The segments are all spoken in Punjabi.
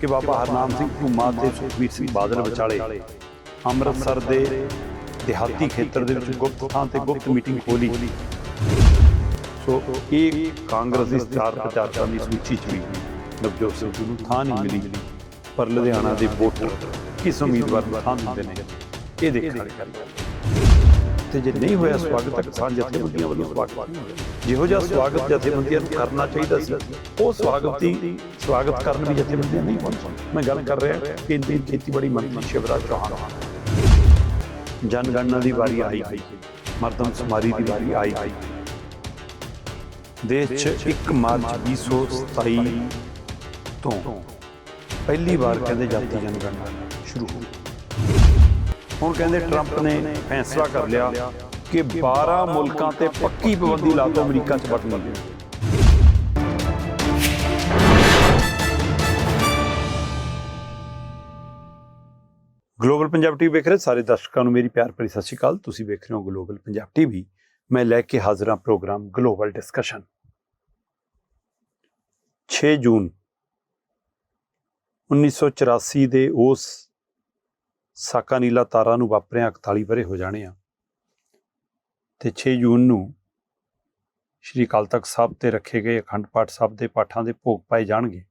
ਕਿ ਬਾਬਾ ਹਰਨਾਮ ਸਿੰਘ ਧੂਮਾ ਤੇ ਸੁਖਬੀਰ ਸਿੰਘ ਬਾਦਲ ਵਿਚਾਲੇ ਅੰਮ੍ਰਿਤਸਰ ਦੇ ਦਿਹਾਤੀ ਖੇਤਰ ਦੇ ਵਿੱਚ ਗੁਪਤ ਥਾਂ ਤੇ ਗੁਪਤ ਮੀਟਿੰਗ ਖੋਲੀ। ਸੋ ਇਹ ਕਾਂਗਰਸ ਦੇ ਸਟਾਰ ਪ੍ਰਚਾਰਕਾਂ ਦੀ ਸੂਚੀ ਚ ਵੀ ਨਵਜੋਤ ਸਿੰਘ ਨੂੰ ਥਾਂ ਨਹੀਂ ਮਿਲੀ, ਪਰ ਲੁਧਿਆਣਾ ਦੇ ਵੋਟਰ ਕਿਸ ਉਮੀਦਵਾਰ ਨੂੰ ਥਾਂ ਦਿੰਦੇ ਨੇ, ਇਹ ਦੇਖਣ ਵਾਲੀ ਗੱਲ ਹੈ ਤੇ ਜੇ ਨਹੀਂ ਹੋਇਆ ਸਵਾਗਤ ਕਿਸਾਨ ਜਥੇਬੰਦੀਆਂ ਵੱਲੋਂ ਸਵਾਗਤ ਜਿਹੋ ਜਿਹਾ ਸਵਾਗਤ ਜਥੇਬੰਦੀਆਂ ਨੂੰ ਕਰਨਾ ਚਾਹੀਦਾ ਸੀ, ਉਹ ਸਵਾਗਤ ਦੀ ਸਵਾਗਤ ਕਰਨ ਵੀ ਜਥੇਬੰਦੀਆਂ ਨਹੀਂ ਪਹੁੰਚੀਆਂ ਮੈਂ ਗੱਲ ਕਰ ਰਿਹਾ ਕੇਂਦਰੀ ਖੇਤੀਬਾੜੀ ਮੰਤਰੀ ਸ਼ਿਵਰਾਜ ਚੌਹਾਨ ਜਨਗਣਨਾ ਦੀ ਵਾਰੀ ਆਈ। ਗਈ ਮਰਦਮ ਸੁਮਾਰੀ ਦੀ ਵਾਰੀ ਆਈ। ਗਈ ਦੇਸ਼ 'ਚ 1 ਮਾਰਚ 2027 ਤੋਂ ਪਹਿਲੀ ਵਾਰ ਕਹਿੰਦੇ ਜਾਤੀ ਜਨਗਣਨਾ ਸ਼ੁਰੂ ਹੋਈ ਹੁਣ ਕਹਿੰਦੇ ਟਰੰਪ ਨੇ ਫੈਸਲਾ ਕਰ ਲਿਆ ਕਿ 12 ਮੁਲਕਾਂ ਤੇ ਪੱਕੀ ਪਾਬੰਦੀ ਲਾ ਦੋ ਅਮਰੀਕਾ 'ਚ ਵੜਨ ਦੀ ਗਲੋਬਲ ਪੰਜਾਬ ਟੀਵੀ ਵੇਖ ਰਹੇ ਸਾਰੇ ਦਰਸ਼ਕਾਂ ਨੂੰ ਮੇਰੀ ਪਿਆਰ ਭਰੀ ਸਤਿ ਸ਼੍ਰੀ ਅਕਾਲ। ਤੁਸੀਂ ਵੇਖ ਰਹੇ ਹੋ ਗਲੋਬਲ ਪੰਜਾਬ ਟੀਵੀ। ਮੈਂ ਲੈ ਕੇ ਹਾਜ਼ਰ ਹਾਂ ਪ੍ਰੋਗਰਾਮ ਗਲੋਬਲ ਡਿਸਕਸ਼ਨ 6 ਜੂਨ 1984 ਦੇ ਉਸ ਸਾਕਾ ਨੀਲਾ ਤਾਰਾ ਨੂੰ ਵਾਪਰਿਆ 41 ਵਰੇ ਹੋ ਜਾਣੇ ਆ। ਤੇ 6 ਜੂਨ ਨੂੰ ਸ਼੍ਰੀ ਅਕਾਲ ਤਖਤ ਸਾਹਿਬ ਤੇ ਰੱਖੇ ਗਏ ਅਖੰਡ ਪਾਠ ਸਾਹਿਬ ਦੇ ਪਾਠਾਂ ਦੇ ਭੋਗ ਪਾਏ ਜਾਣਗੇ।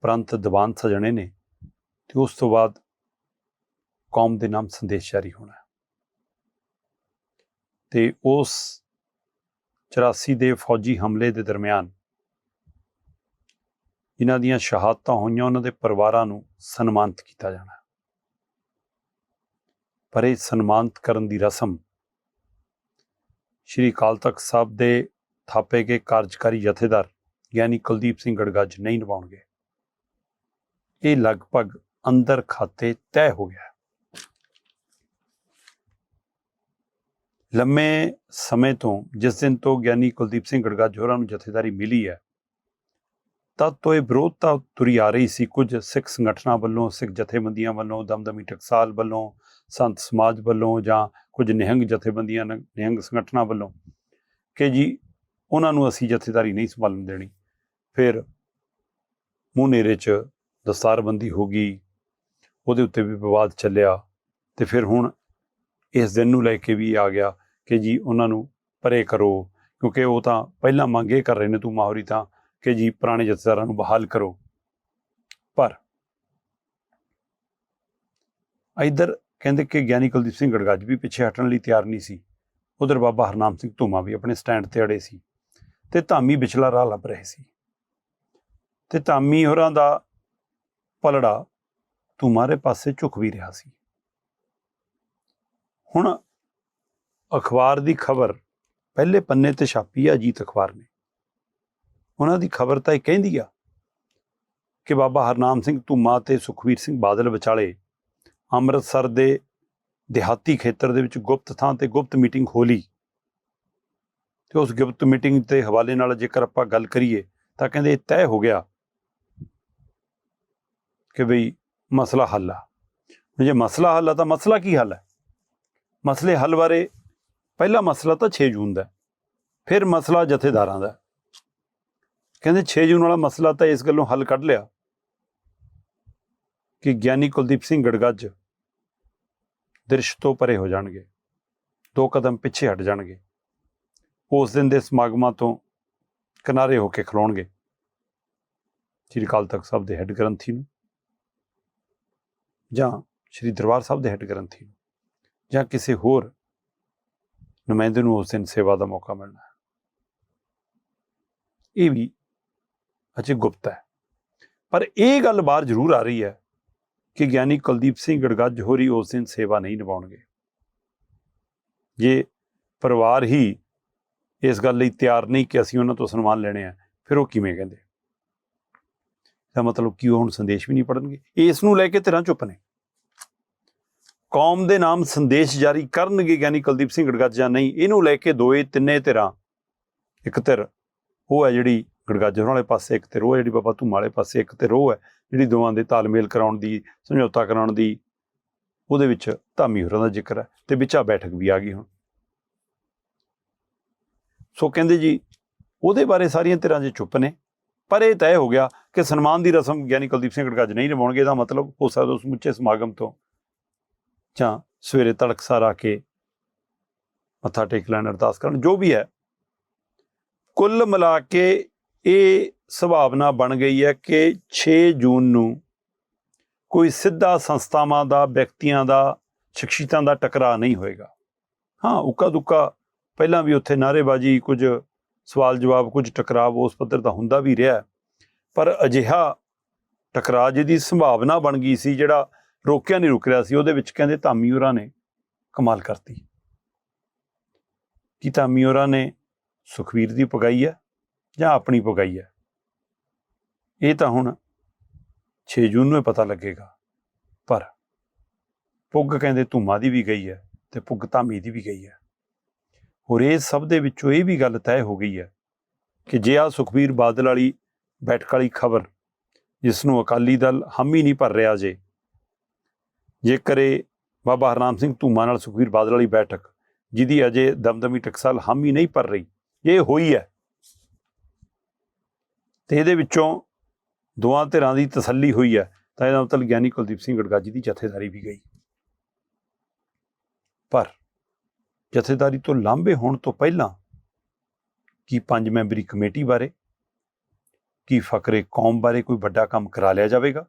ਪ੍ਰੰਤ ਦੀਵਾਨ ਸਜਣੇ ਨੇ ਤੇ ਉਸ ਤੋਂ ਬਾਅਦ ਕੌਮ ਦੇ ਨਾਮ ਸੰਦੇਸ਼ ਜਾਰੀ ਹੋਣਾ। ਹੈ। ਤੇ ਉਸ 84 ਦੇ ਫੌਜੀ ਹਮਲੇ ਦੇ ਦਰਮਿਆਨ ਜਿਨ੍ਹਾਂ ਦੀਆਂ ਸ਼ਹਾਦਤਾਂ ਹੋਈਆਂ ਉਹਨਾਂ ਦੇ ਪਰਿਵਾਰਾਂ ਨੂੰ ਸਨਮਾਨਿਤ ਕੀਤਾ ਜਾਣਾ। ਪਰ ਇਹ ਸਨਮਾਨਿਤ ਕਰਨ ਦੀ ਰਸਮ ਸ਼੍ਰੀ ਅਕਾਲ ਤਖਤ ਸਾਹਿਬ ਦੇ ਥਾਪੇ ਗਏ ਕਾਰਜਕਾਰੀ ਜਥੇਦਾਰ ਯਾਨੀ ਕੁਲਦੀਪ ਸਿੰਘ ਗੜਗੱਜ ਨਹੀਂ ਨਿਭਾਉਣਗੇ। ਇਹ ਲਗਭਗ ਅੰਦਰ ਖਾਤੇ ਤੈਅ ਹੋ ਗਿਆ ਲੰਮੇ ਸਮੇਂ ਤੋਂ ਜਿਸ ਦਿਨ ਤੋਂ ਗਿਆਨੀ ਕੁਲਦੀਪ ਸਿੰਘ ਗੜਗੱਜ ਹੋਰਾਂ ਨੂੰ ਜਥੇਦਾਰੀ ਮਿਲੀ ਹੈ ਤਦ ਤੋਂ ਇਹ ਵਿਰੋਧਤਾ ਤੁਰੀ ਆ ਰਹੀ ਸੀ। ਕੁਝ ਸਿੱਖ ਸੰਗਠਨਾਂ ਵੱਲੋਂ, ਸਿੱਖ ਜਥੇਬੰਦੀਆਂ ਵੱਲੋਂ, ਦਮਦਮੀ ਟਕਸਾਲ ਵੱਲੋਂ, ਸੰਤ ਸਮਾਜ ਵੱਲੋਂ ਜਾਂ ਕੁਝ ਨਿਹੰਗ ਜਥੇਬੰਦੀਆਂ ਨ- ਨਿਹੰਗ ਸੰਗਠਨਾਂ ਵੱਲੋਂ ਕਿ ਜੀ ਉਹਨਾਂ ਨੂੰ ਅਸੀਂ ਜਥੇਦਾਰੀ ਨਹੀਂ ਸੰਭਾਲਣ ਦੇਣੀ। ਫਿਰ ਮੂੰਹ ਨੇਰੇ 'ਚ ਦਸਤਾਰਬੰਦੀ ਹੋ ਗਈ, ਉਹਦੇ ਉੱਤੇ ਵੀ ਵਿਵਾਦ ਚੱਲਿਆ ਤੇ ਫਿਰ ਹੁਣ ਇਸ ਦਿਨ ਨੂੰ ਲੈ ਕੇ ਵੀ ਆ ਗਿਆ ਕਿ ਜੀ ਉਹਨਾਂ ਨੂੰ ਪਰੇ ਕਰੋ, ਕਿਉਂਕਿ ਉਹ ਤਾਂ ਪਹਿਲਾਂ ਮੰਗੇ ਕਰ ਰਹੇ ਨੇ, ਤੂੰ ਮਾਹੌਰੀ ਤਾਂ ਕਿ ਜੀ ਪੁਰਾਣੇ ਜਥੇਦਾਰਾਂ ਨੂੰ ਬਹਾਲ ਕਰੋ। ਪਰ ਇਧਰ ਕਹਿੰਦੇ ਕਿ ਗਿਆਨੀ ਕੁਲਦੀਪ ਸਿੰਘ ਗੜਗੱਜ ਵੀ ਪਿੱਛੇ ਹਟਣ ਲਈ ਤਿਆਰ ਨਹੀਂ ਸੀ। ਉਧਰ ਬਾਬਾ ਹਰਨਾਮ ਸਿੰਘ ਧੂਮਾ ਵੀ ਆਪਣੇ ਸਟੈਂਡ ਤੇ ਅੜੇ ਸੀ ਤੇ ਧਾਮੀ ਵਿਚਲਾ ਰਾਹ ਲੱਭ ਰਹੇ ਸੀ। ਤੇ ਧਾਮੀ ਹੋਰਾਂ ਦਾ ਪਲੜਾ ਧੂਮਾਰੇ ਪਾਸੇ ਝੁਕ ਵੀ ਰਿਹਾ ਸੀ। ਹੁਣ ਅਖਬਾਰ ਦੀ ਖਬਰ ਪਹਿਲੇ ਪੰਨੇ ਤੇ ਛਾਪੀ ਆ ਅਜੀਤ ਅਖਬਾਰ ਨੇ। ਉਹਨਾਂ ਦੀ ਖਬਰ ਤਾਂ ਇਹ ਕਹਿੰਦੀ ਆ ਕਿ ਬਾਬਾ ਹਰਨਾਮ ਸਿੰਘ ਧੂਮਾ ਤੇ ਸੁਖਵੀਰ ਸਿੰਘ ਬਾਦਲ ਵਿਚਾਲੇ ਅੰਮ੍ਰਿਤਸਰ ਦੇ ਦਿਹਾਤੀ ਖੇਤਰ ਦੇ ਵਿੱਚ ਗੁਪਤ ਥਾਂ ਤੇ ਗੁਪਤ ਮੀਟਿੰਗ ਹੋਲੀ ਤੇ ਉਸ ਗੁਪਤ ਮੀਟਿੰਗ ਦੇ ਹਵਾਲੇ ਨਾਲ ਜੇਕਰ ਆਪਾਂ ਗੱਲ ਕਰੀਏ ਤਾਂ ਕਹਿੰਦੇ ਇਹ ਤੈਅ ਹੋ ਗਿਆ ਕਿ ਬਈ ਮਸਲਾ ਹੱਲ ਆ। ਜੇ ਮਸਲਾ ਹੱਲ ਆ ਤਾਂ ਮਸਲਾ ਕੀ ਹੱਲ ਹੈ ਮਸਲੇ ਹੱਲ ਬਾਰੇ ਪਹਿਲਾ ਮਸਲਾ ਤਾਂ 6 ਜੂਨ ਦਾ ਫਿਰ ਮਸਲਾ ਜਥੇਦਾਰਾਂ ਦਾ ਕਹਿੰਦੇ 6 ਜੂਨ ਵਾਲਾ ਮਸਲਾ ਤਾਂ ਇਸ ਗੱਲੋਂ ਹੱਲ ਕੱਢ ਲਿਆ ਕਿ ਗਿਆਨੀ ਕੁਲਦੀਪ ਸਿੰਘ ਗੜਗੱਜ ਦ੍ਰਿਸ਼ ਤੋਂ ਪਰੇ ਹੋ ਜਾਣਗੇ। ਦੋ ਕਦਮ ਪਿੱਛੇ ਹਟ ਜਾਣਗੇ। ਉਸ ਦਿਨ ਦੇ ਸਮਾਗਮਾਂ ਤੋਂ ਕਿਨਾਰੇ ਹੋ ਕੇ ਖਲੋਣਗੇ। ਸ੍ਰੀ ਅਕਾਲ ਤਖਤ ਸਾਹਿਬ ਦੇ ਹੈੱਡ ਗ੍ਰੰਥੀ ਨੂੰ ਜਾਂ ਸ੍ਰੀ ਦਰਬਾਰ ਸਾਹਿਬ ਦੇ ਹੈੱਡ ਗ੍ਰੰਥੀ ਨੂੰ ਜਾਂ ਕਿਸੇ ਹੋਰ ਨੁਮਾਇੰਦੇ ਨੂੰ ਉਸ ਦਿਨ ਸੇਵਾ ਦਾ ਮੌਕਾ ਮਿਲਣਾ ਹੈ। ਇਹ ਵੀ ਅਜੇ ਗੁਪਤ ਹੈ। ਪਰ ਇਹ ਗੱਲ ਬਾਹਰ ਜ਼ਰੂਰ ਆ ਰਹੀ ਹੈ ਕਿ ਗਿਆਨੀ ਕੁਲਦੀਪ ਸਿੰਘ ਗੜਗੱਜ ਹੋਰੀ ਉਸ ਦਿਨ ਸੇਵਾ ਨਹੀਂ ਨਿਭਾਉਣਗੇ। ਜੇ ਪਰਿਵਾਰ ਹੀ ਇਸ ਗੱਲ ਲਈ ਤਿਆਰ ਨਹੀਂ ਕਿ ਅਸੀਂ ਉਹਨਾਂ ਤੋਂ ਸਨਮਾਨ ਲੈਣੇ ਆ, ਫਿਰ ਉਹ ਕਿਵੇਂ ਕਹਿੰਦੇ? ਦਾ ਮਤਲਬ ਕਿ ਉਹ ਹੁਣ ਸੰਦੇਸ਼ ਵੀ ਨਹੀਂ ਪੜਨਗੇ ਇਸ ਨੂੰ ਲੈ ਕੇ ਧਿਰਾਂ ਚੁੱਪ ਨੇ। ਕੌਮ ਦੇ ਨਾਮ ਸੰਦੇਸ਼ ਜਾਰੀ ਕਰਨਗੇ ਗਿਆਨੀ ਕੁਲਦੀਪ ਸਿੰਘ ਗੜਗੱਜ ਜਾਂ ਨਹੀਂ, ਇਹਨੂੰ ਲੈ ਕੇ ਦੋਏ ਤਿੰਨੇ ਧਿਰਾਂ, ਇੱਕ ਧਿਰ, ਉਹ ਹੈ ਜਿਹੜੀ ਗੜਗੱਜ ਹੋਰਾਂ ਵਾਲੇ ਪਾਸੇ ਇੱਕ ਧਿਰ ਰੋਹ ਹੈ, ਜਿਹੜੀ ਬਾਬਾ ਧੂਮਾ ਵਾਲੇ ਪਾਸੇ ਇੱਕ ਧਿਰ ਰੋਹ ਹੈ, ਜਿਹੜੀ ਦੋਵਾਂ ਦੇ ਤਾਲਮੇਲ ਕਰਾਉਣ ਦੀ, ਸਮਝੌਤਾ ਕਰਾਉਣ ਦੀ, ਉਹਦੇ ਵਿੱਚ ਧਾਮੀ ਹੋਰਾਂ ਦਾ ਜ਼ਿਕਰ ਹੈ ਤੇ ਵਿਚਾ ਬੈਠਕ ਵੀ ਆ ਗਈ ਹੁਣ। ਸੋ ਕਹਿੰਦੇ ਜੀ, ਉਹਦੇ ਬਾਰੇ ਸਾਰੀਆਂ ਧਿਰਾਂ 'ਚ ਚੁੱਪ ਨੇ, ਪਰ ਇਹ ਤੈਅ ਹੋ ਗਿਆ ਕਿ ਸਨਮਾਨ ਦੀ ਰਸਮ ਗਿਆਨੀ ਕੁਲਦੀਪ ਸਿੰਘ ਗੜਗੱਜ ਨਹੀਂ ਨਿਭਾਉਣਗੇ, ਇਹਦਾ ਮਤਲਬ ਹੋ ਸਕਦਾ ਉਸ ਮੁੱਚੇ ਸਮਾਗਮ ਤੋਂ ਜਾਂ ਸਵੇਰੇ ਤੜਕਸਾਰ ਆ ਕੇ ਮੱਥਾ ਟੇਕ ਲੈਣ ਅਰਦਾਸ ਕਰਨ, ਜੋ ਵੀ ਹੈ, ਕੁੱਲ ਮਿਲਾ ਕੇ ਇਹ ਸੰਭਾਵਨਾ ਬਣ ਗਈ ਹੈ ਕਿ 6 ਜੂਨ ਨੂੰ ਕੋਈ ਸਿੱਧਾ ਸੰਸਥਾਵਾਂ ਦਾ, ਵਿਅਕਤੀਆਂ ਦਾ, ਸ਼ਖਸੀਅਤਾਂ ਦਾ ਟਕਰਾਅ ਨਹੀਂ ਹੋਏਗਾ। ਹਾਂ, ਉੱਕਾ ਦੁੱਕਾ ਪਹਿਲਾਂ ਵੀ ਉੱਥੇ ਨਾਅਰੇਬਾਜ਼ੀ ਕੁਝ ਸਵਾਲ ਜਵਾਬ ਕੁਝ ਟਕਰਾਵ ਉਸ ਪੱਧਰ ਦਾ ਹੁੰਦਾ ਵੀ ਰਿਹਾ। ਪਰ ਅਜਿਹਾ ਟਕਰਾਅ ਜਿਹਦੀ ਸੰਭਾਵਨਾ ਬਣ ਗਈ ਸੀ, ਜਿਹੜਾ ਰੋਕਿਆ ਨਹੀਂ ਰੁਕ ਰਿਹਾ ਸੀ, ਉਹਦੇ ਵਿੱਚ ਕਹਿੰਦੇ ਧਾਮੀ ਹੋਰਾਂ ਨੇ ਕਮਾਲ ਕਰਤੀ। ਕੀ ਧਾਮੀ ਹੋਰਾਂ ਨੇ ਸੁਖਵੀਰ ਦੀ ਪਗਾਈ ਹੈ? ਜਾਂ ਆਪਣੀ ਪਗਾਈ ਹੈ। ਇਹ ਤਾਂ ਹੁਣ 6 ਜੂਨ ਨੂੰ ਹੀ ਪਤਾ ਲੱਗੇਗਾ। ਪਰ ਪੁੱਗ ਕਹਿੰਦੇ ਧੂਮਾ ਦੀ ਵੀ ਗਈ ਹੈ ਤੇ ਪੁੱਗ ਧਾਮੀ ਦੀ ਵੀ ਗਈ ਹੈ। ਹੋਰ ਇਹ ਸਭ ਦੇ ਵਿੱਚੋਂ ਇਹ ਵੀ ਗੱਲ ਤੈਅ ਹੋ ਗਈ ਹੈ ਕਿ ਜੇ ਆ ਸੁਖਬੀਰ ਬਾਦਲ ਵਾਲੀ ਬੈਠਕ ਵਾਲੀ ਖਬਰ ਜਿਸ ਨੂੰ ਅਕਾਲੀ ਦਲ ਹਾਮੀ ਨਹੀਂ ਭਰ ਰਿਹਾ ਜੇ ਜੇ ਕਰੇ ਬਾਬਾ ਹਰਨਾਮ ਸਿੰਘ ਧੂਮਾ ਨਾਲ ਸੁਖਬੀਰ ਬਾਦਲ ਵਾਲੀ ਬੈਠਕ, ਜਿਹਦੀ ਅਜੇ ਦਮਦਮੀ ਟਕਸਾਲ ਹਾਮੀ ਨਹੀਂ ਭਰ ਰਹੀ, ਇਹ ਹੋਈ ਹੈ। ਤੇ ਇਹਦੇ ਵਿੱਚੋਂ ਦੋਆਂ ਧਿਰਾਂ ਦੀ ਤਸੱਲੀ ਹੋਈ ਹੈ, ਤਾਂ ਇਹਦਾ ਮਤਲਬ ਗਿਆਨੀ ਕੁਲਦੀਪ ਸਿੰਘ ਗੜਗਾਜੀ ਦੀ ਜਥੇਦਾਰੀ ਵੀ ਗਈ। ਪਰ ਜਥੇਦਾਰੀ ਤੋਂ ਲਾਂਭੇ ਹੋਣ ਤੋਂ ਪਹਿਲਾਂ ਕੀ ਪੰਜ ਮੈਂਬਰੀ ਕਮੇਟੀ ਬਾਰੇ, ਕੀ ਫਕਰੇ ਕੌਮ ਬਾਰੇ ਕੋਈ ਵੱਡਾ ਕੰਮ ਕਰਾ ਲਿਆ ਜਾਵੇਗਾ?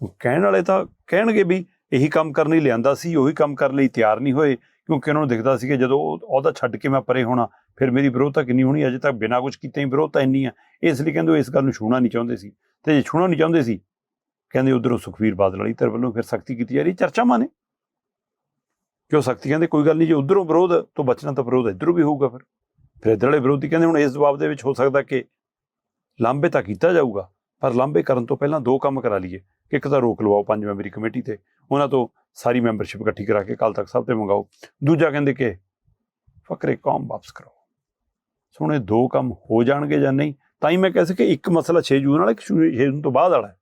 ਉਹ ਕਹਿਣ ਵਾਲੇ ਤਾਂ ਕਹਿਣਗੇ ਵੀ ਇਹੀ ਕੰਮ ਕਰਨ ਲਈ ਲਿਆਂਦਾ ਸੀ, ਉਹੀ ਕੰਮ ਕਰਨ ਲਈ ਤਿਆਰ ਨਹੀਂ ਹੋਏ, ਕਿਉਂਕਿ ਉਹਨਾਂ ਨੂੰ ਦਿਖਦਾ ਸੀ ਕਿ ਜਦੋਂ ਉਹ ਅਹੁਦਾ ਛੱਡ ਕੇ ਮੈਂ ਪਰੇ ਹੋਣਾ ਫਿਰ ਮੇਰੀ ਵਿਰੋਧਤਾ ਕਿੰਨੀ ਹੋਣੀ? ਅਜੇ ਤੱਕ ਬਿਨਾਂ ਕੁਝ ਕੀਤੇ ਹੀ ਵਿਰੋਧਤਾ ਇੰਨੀ ਆ। ਇਸ ਲਈ ਕਹਿੰਦੇ ਉਹ ਇਸ ਗੱਲ ਨੂੰ ਛੂਣਾ ਨਹੀਂ ਚਾਹੁੰਦੇ ਸੀ। ਤੇ ਜੇ ਛੂਣਾ ਨਹੀਂ ਚਾਹੁੰਦੇ ਸੀ, ਕਹਿੰਦੇ ਉਧਰੋਂ ਸੁਖਵੀਰ ਬਾਦਲ ਵਾਲੀ ਧਿਰ ਵੱਲੋਂ ਫਿਰ ਸਖਤੀ ਕੀਤੀ ਜਾ ਰਹੀ। ਚਰਚਾਵਾਂ ਨੇ। ਕਿਉਂ ਸਖਤੀ ਕਹਿੰਦੇ? ਕੋਈ ਗੱਲ ਨਹੀਂ, ਜੇ ਉਧਰੋਂ ਵਿਰੋਧ ਤੋਂ ਬਚਣਾ ਤਾਂ ਵਿਰੋਧ ਇਧਰੋਂ ਵੀ ਹੋਊਗਾ ਫਿਰ। ਫਿਰ ਇੱਧਰ ਵਾਲੇ ਵਿਰੋਧੀ ਕਹਿੰਦੇ ਹੁਣ ਇਸ ਜਵਾਬ ਦੇ ਵਿੱਚ ਹੋ ਸਕਦਾ ਕਿ ਲਾਂਬੇ ਤਾਂ ਕੀਤਾ ਜਾਊਗਾ, ਪਰ ਲਾਂਬੇ ਕਰਨ ਤੋਂ ਪਹਿਲਾਂ ਦੋ ਕੰਮ ਕਰਾ ਲਈਏ। ਕਿ ਇੱਕ ਤਾਂ ਰੋਕ ਲਵਾਓ ਪੰਜ ਮੈਂਬਰੀ ਕਮੇਟੀ ਤੇ, ਉਹਨਾਂ ਤੋਂ ਸਾਰੀ ਮੈਂਬਰਸ਼ਿਪ ਇਕੱਠੀ ਕਰਾ ਕੇ ਕੱਲ ਤੱਕ ਸਭ ਤੇ ਮੰਗਾਓ। ਦੂਜਾ ਕਹਿੰਦੇ ਕਿ ਫਕਰੇ ਕੌਮ ਵਾਪਸ ਕਰੋ। ਸੋਹਣੇ ਦੋ ਕੰਮ ਹੋ ਜਾਣਗੇ ਜਾਂ ਨਹੀਂ, ਤਾਂ ਹੀ ਮੈਂ ਕਹਿ ਸਕਿਆ ਇੱਕ ਮਸਲਾ 6 ਜੂਨ ਵਾਲਾ, ਇੱਕ 6 ਜੂਨ ਤੋਂ ਬਾਅਦ ਵਾਲਾ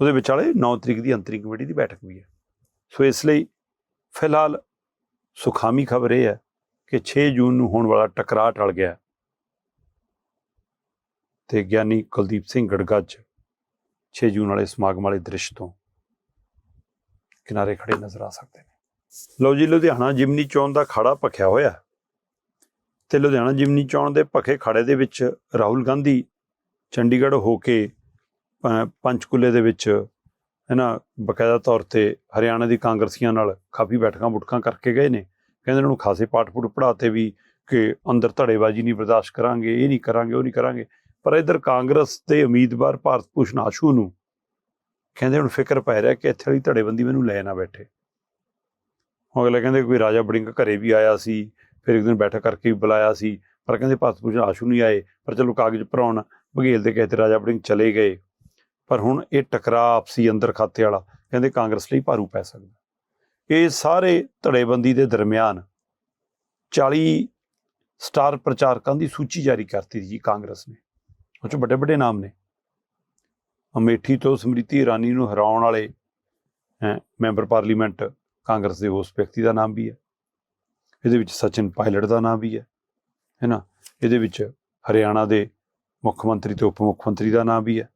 ਉਹਦੇ ਵਿਚਾਲੇ 9 ਤਰੀਕ ਦੀ ਅੰਤਰੀ ਕਮੇਟੀ ਦੀ ਬੈਠਕ ਵੀ ਹੈ। ਸੋ ਇਸ ਲਈ ਫਿਲਹਾਲ ਸੁਖਾਮੀ ਖਬਰ ਇਹ ਹੈ ਕਿ 6 ਜੂਨ ਨੂੰ ਹੋਣ ਵਾਲਾ ਟਕਰਾਅ ਟਲ ਗਿਆ। ਤੇ ਗਿਆਨੀ ਕੁਲਦੀਪ ਸਿੰਘ ਗੜਗੱਜ 6 ਜੂਨ ਵਾਲੇ ਸਮਾਗਮ ਵਾਲੇ ਦ੍ਰਿਸ਼ ਤੋਂ ਕਿਨਾਰੇ ਖੜੇ ਨਜ਼ਰ ਆ ਸਕਦੇ ਨੇ। ਲਓ ਜੀ, ਲੁਧਿਆਣਾ ਜਿਮਨੀ ਚੋਣ ਦਾ ਖਾੜਾ ਭਖਿਆ ਹੋਇਆ। ਤੇ ਲੁਧਿਆਣਾ ਜਿਮਨੀ ਚੋਣ ਦੇ ਭਖੇ ਖਾੜੇ ਦੇ ਵਿੱਚ ਰਾਹੁਲ ਗਾਂਧੀ ਚੰਡੀਗੜ੍ਹ ਹੋ ਕੇ ਅਹ, ਪੰਚਕੂਲੇ ਦੇ ਵਿੱਚ ਹੈ ਨਾ ਬਕਾਇਦਾ ਤੌਰ ਤੇ ਹਰਿਆਣਾ ਦੀ ਕਾਂਗਰਸੀਆਂ ਨਾਲ ਕਾਫੀ ਬੈਠਕਾਂ ਬੁਟਕਾਂ ਕਰਕੇ ਗਏ ਨੇ। ਕਹਿੰਦੇ ਉਹਨਾਂ ਨੂੰ ਖਾਸੇ ਪਾਠ-ਪੂਠ ਪੜਾਤੇ ਵੀ ਕਿ ਅੰਦਰ ਧੜੇਬਾਜ਼ੀ ਨਹੀਂ ਬਰਦਾਸ਼ਤ ਕਰਾਂਗੇ ਇਹ ਨਹੀਂ ਕਰਾਂਗੇ ਉਹ ਨਹੀਂ ਕਰਾਂਗੇ। ਪਰ ਇਧਰ ਕਾਂਗਰਸ ਦੇ ਉਮੀਦਵਾਰ ਭਾਰਤ ਭੂਸ਼ਣ ਆਸ਼ੂ ਨੂੰ ਕਹਿੰਦੇ ਹੁਣ ਫਿਕਰ ਪੈ ਰਿਹਾ ਕਿ ਇੱਥੇ ਵਾਲੀ ਧੜੇਬੰਦੀ ਮੈਨੂੰ ਲੈ ਨਾ ਬੈਠੇ। ਉਹ ਅਗਲੇ ਕਹਿੰਦੇ ਕੋਈ ਰਾਜਾ ਬੜਿੰਗ ਘਰੇ ਵੀ ਆਇਆ ਸੀ ਫਿਰ ਇੱਕ ਦਿਨ ਬੈਠਕ ਕਰਕੇ ਬੁਲਾਇਆ ਸੀ, ਪਰ ਕਹਿੰਦੇ ਭਾਰਤ ਭੂਸ਼ਣ ਆਸ਼ੂ ਨਹੀਂ ਆਏ, ਪਰ ਚਲੋ ਕਾਗਜ਼ ਭਰਾਉਣ, ਬਘੇਲ ਦੇ ਕਹੇ ਤੇ ਰਾਜਾ ਬੜਿੰਗ ਚਲੇ ਗਏ। ਪਰ ਹੁਣ ਇਹ ਟਕਰਾਅ ਆਪਸੀ ਅੰਦਰ ਖਾਤੇ ਵਾਲਾ, ਕਹਿੰਦੇ ਕਾਂਗਰਸ ਲਈ ਭਾਰੂ ਪੈ ਸਕਦਾ। ਇਹ ਸਾਰੇ ਧੜੇਬੰਦੀ ਦੇ ਦਰਮਿਆਨ 40 ਸਟਾਰ ਪ੍ਰਚਾਰਕਾਂ ਦੀ ਸੂਚੀ ਜਾਰੀ ਕਰਤੀ ਜੀ ਕਾਂਗਰਸ ਨੇ। ਉਹ 'ਚ ਵੱਡੇ ਵੱਡੇ ਨਾਮ ਨੇ। ਅਮੇਠੀ ਤੋਂ ਸਮ੍ਰਿਤੀ ਇਰਾਨੀ ਨੂੰ ਹਰਾਉਣ ਵਾਲੇ ਮੈਂਬਰ ਪਾਰਲੀਮੈਂਟ ਕਾਂਗਰਸ ਦੇ ਉਸ ਵਿਅਕਤੀ ਦਾ ਨਾਮ ਵੀ ਹੈ। ਇਹਦੇ ਵਿੱਚ ਸਚਿਨ ਪਾਇਲਟ ਦਾ ਨਾਮ ਵੀ ਹੈ ਹੈ ਨਾ? ਇਹਦੇ ਵਿੱਚ ਹਰਿਆਣਾ ਦੇ ਮੁੱਖ ਮੰਤਰੀ ਤੇ ਉਪ ਮੁੱਖ ਮੰਤਰੀ ਦਾ ਨਾਮ ਵੀ ਹੈ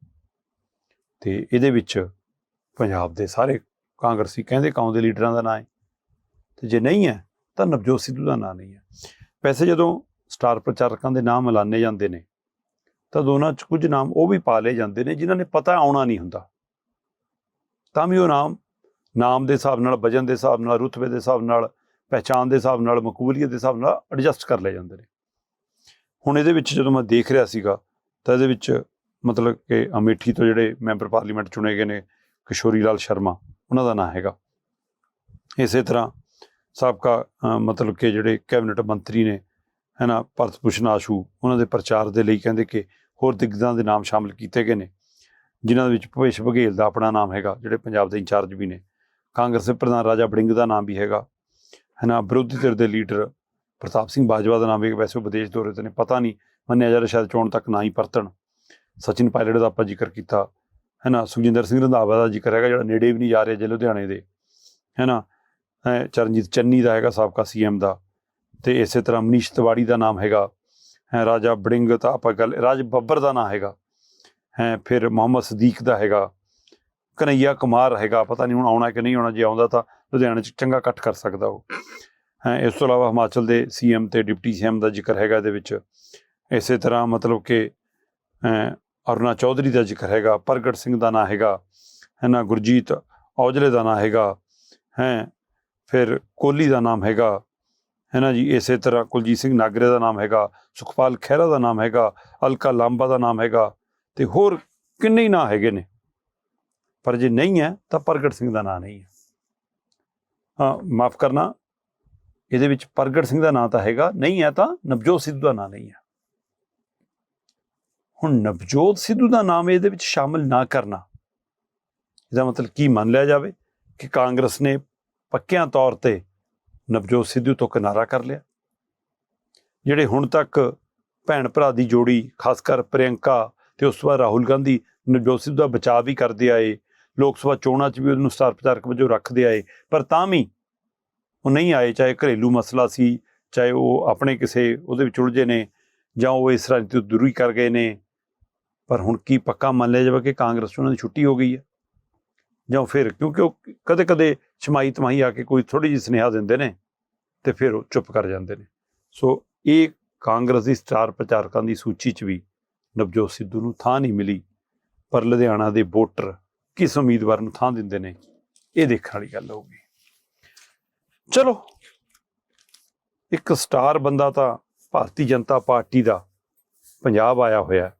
ਤੇ ਇਹਦੇ ਵਿੱਚ ਪੰਜਾਬ ਦੇ ਸਾਰੇ ਕਾਂਗਰਸੀ ਕਹਿੰਦੇ ਕੌਮ ਦੇ ਲੀਡਰਾਂ ਦਾ ਨਾਮ ਹੈ? ਤੇ ਜੇ ਨਹੀਂ ਹੈ, ਤਾਂ ਨਵਜੋਤ ਸਿੱਧੂ ਦਾ ਨਾਮ ਨਹੀਂ ਹੈ। ਵੈਸੇ ਜਦੋਂ ਸਟਾਰ ਪ੍ਰਚਾਰਕਾਂ ਦੇ ਨਾਮ ਐਲਾਨੇ ਜਾਂਦੇ ਨੇ, ਤਾਂ ਦੋਨਾਂ ਚ ਕੁਝ ਨਾਮ ਉਹ ਵੀ ਪਾ ਲਏ ਜਾਂਦੇ ਨੇ ਜਿਨ੍ਹਾਂ ਨੇ ਪਤਾ ਆਉਣਾ ਨਹੀਂ ਹੁੰਦਾ। ਤਾਂ ਵੀ ਉਹ ਨਾਮ ਨਾਮ ਦੇ ਹਿਸਾਬ ਨਾਲ, ਵਜਨ ਦੇ ਹਿਸਾਬ ਨਾਲ, ਰੁਤਬੇ ਦੇ ਹਿਸਾਬ ਨਾਲ ਪਹਿਚਾਣ ਦੇ ਹਿਸਾਬ ਨਾਲ, ਮਕਬੂਲੀਅਤ ਦੇ ਹਿਸਾਬ ਨਾਲ ਐਡਜਸਟ ਕਰ ਲਏ ਜਾਂਦੇ ਨੇ। ਹੁਣ ਇਹਦੇ ਵਿੱਚ ਜਦੋਂ ਮੈਂ ਦੇਖ ਰਿਹਾ ਸੀਗਾ, ਤਾਂ ਇਹਦੇ ਵਿੱਚ ਮਤਲਬ ਕਿ ਅਮੇਠੀ ਤੋਂ ਜਿਹੜੇ ਮੈਂਬਰ ਪਾਰਲੀਮੈਂਟ ਚੁਣੇ ਗਏ ਨੇ, ਕਿਸ਼ੋਰੀ ਲਾਲ ਸ਼ਰਮਾ, ਉਹਨਾਂ ਦਾ ਨਾਂ ਹੈਗਾ। ਇਸੇ ਤਰ੍ਹਾਂ ਸਾਬਕਾ ਮਤਲਬ ਕਿ ਜਿਹੜੇ ਕੈਬਨਿਟ ਮੰਤਰੀ ਨੇ ਹੈ ਨਾ ਭਰਤ ਭੂਸ਼ਣ ਆਸ਼ੂ, ਉਹਨਾਂ ਦੇ ਪ੍ਰਚਾਰ ਦੇ ਲਈ ਕਹਿੰਦੇ ਕਿ ਹੋਰ ਦਿਗਗਜਾਂ ਦੇ ਨਾਮ ਸ਼ਾਮਲ ਕੀਤੇ ਗਏ ਨੇ, ਜਿਨ੍ਹਾਂ ਦੇ ਵਿੱਚ ਭਵੇਸ਼ ਬਘੇਲ ਦਾ ਆਪਣਾ ਨਾਮ ਹੈਗਾ, ਜਿਹੜੇ ਪੰਜਾਬ ਦੇ ਇੰਚਾਰਜ ਵੀ ਨੇ। ਕਾਂਗਰਸ ਦੇ ਪ੍ਰਧਾਨ ਰਾਜਾ ਬੜਿੰਗ ਦਾ ਨਾਮ ਵੀ ਹੈਗਾ ਹੈ ਨਾ ਵਿਰੋਧੀ ਧਿਰ ਦੇ ਲੀਡਰ ਪ੍ਰਤਾਪ ਸਿੰਘ ਬਾਜਵਾ ਦਾ ਨਾਮ ਵੀ ਵੈਸੇ ਉਹ ਵਿਦੇਸ਼ ਦੌਰੇ ਤੇ ਨੇ ਪਤਾ ਨਹੀਂ ਮੰਨਿਆ ਜਾ ਰਿਹਾ ਸ਼ਾਇਦ ਚੋਣ ਤੱਕ ਨਾ ਹੀ ਪਰਤਣ। ਸਚਿਨ ਪਾਇਲਟ ਦਾ ਆਪਾਂ ਜ਼ਿਕਰ ਕੀਤਾ ਹੈ ਨਾ ਸੁਖਜਿੰਦਰ ਸਿੰਘ ਰੰਧਾਵਾ ਦਾ ਜ਼ਿਕਰ ਹੈਗਾ ਜਿਹੜਾ ਨੇੜੇ ਵੀ ਨਹੀਂ ਜਾ ਰਿਹਾ ਜੇ ਲੁਧਿਆਣੇ ਦੇ ਹੈ ਨਾ ਹੈਂ, ਚਰਨਜੀਤ ਚੰਨੀ ਦਾ ਹੈਗਾ ਸਾਬਕਾ ਸੀਐਮ ਦਾ ਤੇ ਇਸੇ ਤਰ੍ਹਾਂ ਮਨੀਸ਼ ਤਿਵਾੜੀ ਦਾ ਨਾਮ ਹੈਗਾ ਹੈ ਰਾਜਾ ਬੜਿੰਗ ਤਾਂ ਆਪਾਂ ਗੱਲ ਰਾਜ ਬੱਬਰ ਦਾ ਨਾਂ ਹੈਗਾ ਹੈ ਫਿਰ ਮੁਹੰਮਦ ਸਦੀਕ ਦਾ ਹੈਗਾ ਕਨਈਆ ਕੁਮਾਰ ਹੈਗਾ ਪਤਾ ਨਹੀਂ ਹੁਣ ਆਉਣਾ ਕਿ ਨਹੀਂ ਆਉਣਾ ਜੇ ਆਉਂਦਾ ਤਾਂ ਲੁਧਿਆਣੇ 'ਚ ਚੰਗਾ ਇਕੱਠ ਕਰ ਸਕਦਾ ਉਹ। ਹੈ, ਇਸ ਤੋਂ ਇਲਾਵਾ ਹਿਮਾਚਲ ਦੇ ਸੀਐਮ ਤੇ ਡਿਪਟੀ ਸੀਐਮ ਦਾ ਜ਼ਿਕਰ ਹੈਗਾ ਇਹਦੇ ਵਿੱਚ। ਇਸੇ ਤਰ੍ਹਾਂ ਮਤਲਬ ਕਿ ਅਰੁਣਾ ਚੌਧਰੀ ਦਾ ਜ਼ਿਕਰ ਹੈਗਾ, ਪ੍ਰਗਟ ਸਿੰਘ ਦਾ ਨਾਂ ਹੈਗਾ ਹੈ ਨਾ ਗੁਰਜੀਤ ਔਜਲੇ ਦਾ ਨਾਂ ਹੈਗਾ, ਹੈ, ਫਿਰ ਕੋਹਲੀ ਦਾ ਨਾਮ ਹੈਗਾ ਹੈ ਨਾ ਜੀ, ਇਸੇ ਤਰ੍ਹਾਂ ਕੁਲਜੀਤ ਸਿੰਘ ਨਾਗਰੇ ਦਾ ਨਾਮ ਹੈਗਾ, ਸੁਖਪਾਲ ਖਹਿਰਾ ਦਾ ਨਾਮ ਹੈਗਾ, ਅਲਕਾ ਲਾਂਬਾ ਦਾ ਨਾਮ ਹੈਗਾ ਤੇ ਹੋਰ ਕਿੰਨੇ ਹੀ ਨਾਂ ਹੈਗੇ ਨੇ। ਪਰ ਜੇ ਨਹੀਂ ਹੈ ਤਾਂ ਪ੍ਰਗਟ ਸਿੰਘ ਦਾ ਨਾਂ ਨਹੀਂ ਹੈ। ਮਾਫ ਕਰਨਾ। ਇਹਦੇ ਵਿੱਚ ਪ੍ਰਗਟ ਸਿੰਘ ਦਾ ਨਾਂ ਤਾਂ ਹੈਗਾ। ਨਹੀਂ ਹੈ ਤਾਂ ਨਵਜੋਤ ਸਿੱਧੂ ਦਾ ਨਾਂ ਨਹੀਂ ਹੈ। ਹੁਣ ਨਵਜੋਤ ਸਿੱਧੂ ਦਾ ਨਾਮ ਇਹਦੇ ਵਿੱਚ ਸ਼ਾਮਲ ਨਾ ਕਰਨਾ, ਇਹਦਾ ਮਤਲਬ ਕੀ ਮੰਨ ਲਿਆ ਜਾਵੇ ਕਿ ਕਾਂਗਰਸ ਨੇ ਪੱਕਿਆਂ ਤੌਰ ਤੇ ਨਵਜੋਤ ਸਿੱਧੂ ਤੋਂ ਕਿਨਾਰਾ ਕਰ ਲਿਆ। ਜਿਹੜੇ ਹੁਣ ਤੱਕ ਭੈਣ ਭਰਾ ਦੀ ਜੋੜੀ ਖਾਸ ਕਰ ਪ੍ਰਿਯੰਕਾ ਤੇ ਉਸ ਤੋਂ ਬਾਅਦ ਰਾਹੁਲ ਗਾਂਧੀ ਨਵਜੋਤ ਸਿੱਧੂ ਦਾ ਬਚਾਅ ਵੀ ਕਰਦੇ ਆਏ ਲੋਕ ਸਭਾ ਚੋਣਾਂ 'ਚ ਵੀ ਉਹਨੂੰ ਸਟਾਰ ਪ੍ਰਚਾਰਕ ਵਜੋਂ ਰੱਖਦੇ ਆਏ, ਪਰ ਤਾਂ ਵੀ ਉਹ ਨਹੀਂ ਆਏ, ਚਾਹੇ ਘਰੇਲੂ ਮਸਲਾ ਸੀ, ਚਾਹੇ ਉਹ ਆਪਣੇ ਕਿਸੇ ਉਹਦੇ ਵਿੱਚ ਉਲਝੇ ਨੇ, ਜਾਂ ਉਹ ਇਸ ਰਾਜਨੀਤੀ ਤੋਂ ਦੂਰੀ ਕਰ ਗਏ ਨੇ, ਪਰ ਹੁਣ ਕੀ ਪੱਕਾ ਮੰਨ ਲਿਆ ਜਾਵੇ ਕਿ ਕਾਂਗਰਸ 'ਚ ਉਹਨਾਂ ਦੀ ਛੁੱਟੀ ਹੋ ਗਈ ਹੈ? ਜਾਂ ਫਿਰ ਕਿਉਂਕਿ ਉਹ ਕਦੇ-ਕਦੇ ਛਮਾਈ ਤਮਾਈ ਆ ਕੇ ਕੋਈ ਥੋੜੀ ਜਿਹੀ ਸੁਨੇਹਾ ਦਿੰਦੇ ਨੇ ਤੇ ਫਿਰ ਉਹ ਚੁੱਪ ਕਰ ਜਾਂਦੇ ਨੇ। ਸੋ ਇਹ ਕਾਂਗਰਸ ਦੀ ਸਟਾਰ ਪ੍ਰਚਾਰਕਾਂ ਦੀ ਸੂਚੀ 'ਚ ਵੀ ਨਵਜੋਤ ਸਿੱਧੂ ਨੂੰ ਥਾਂ ਨਹੀਂ ਮਿਲੀ, ਪਰ ਲੁਧਿਆਣਾ ਦੇ ਵੋਟਰ ਕਿਸ ਉਮੀਦਵਾਰ ਨੂੰ ਥਾਂ ਦਿੰਦੇ ਨੇ, ਇਹ ਦੇਖਣ ਵਾਲੀ ਗੱਲ ਹੋਊਗੀ। ਚਲੋ, ਇੱਕ ਸਟਾਰ ਬੰਦਾ ਤਾਂ ਭਾਰਤੀ ਜਨਤਾ ਪਾਰਟੀ ਦਾ ਪੰਜਾਬ ਆਇਆ ਹੋਇਆ।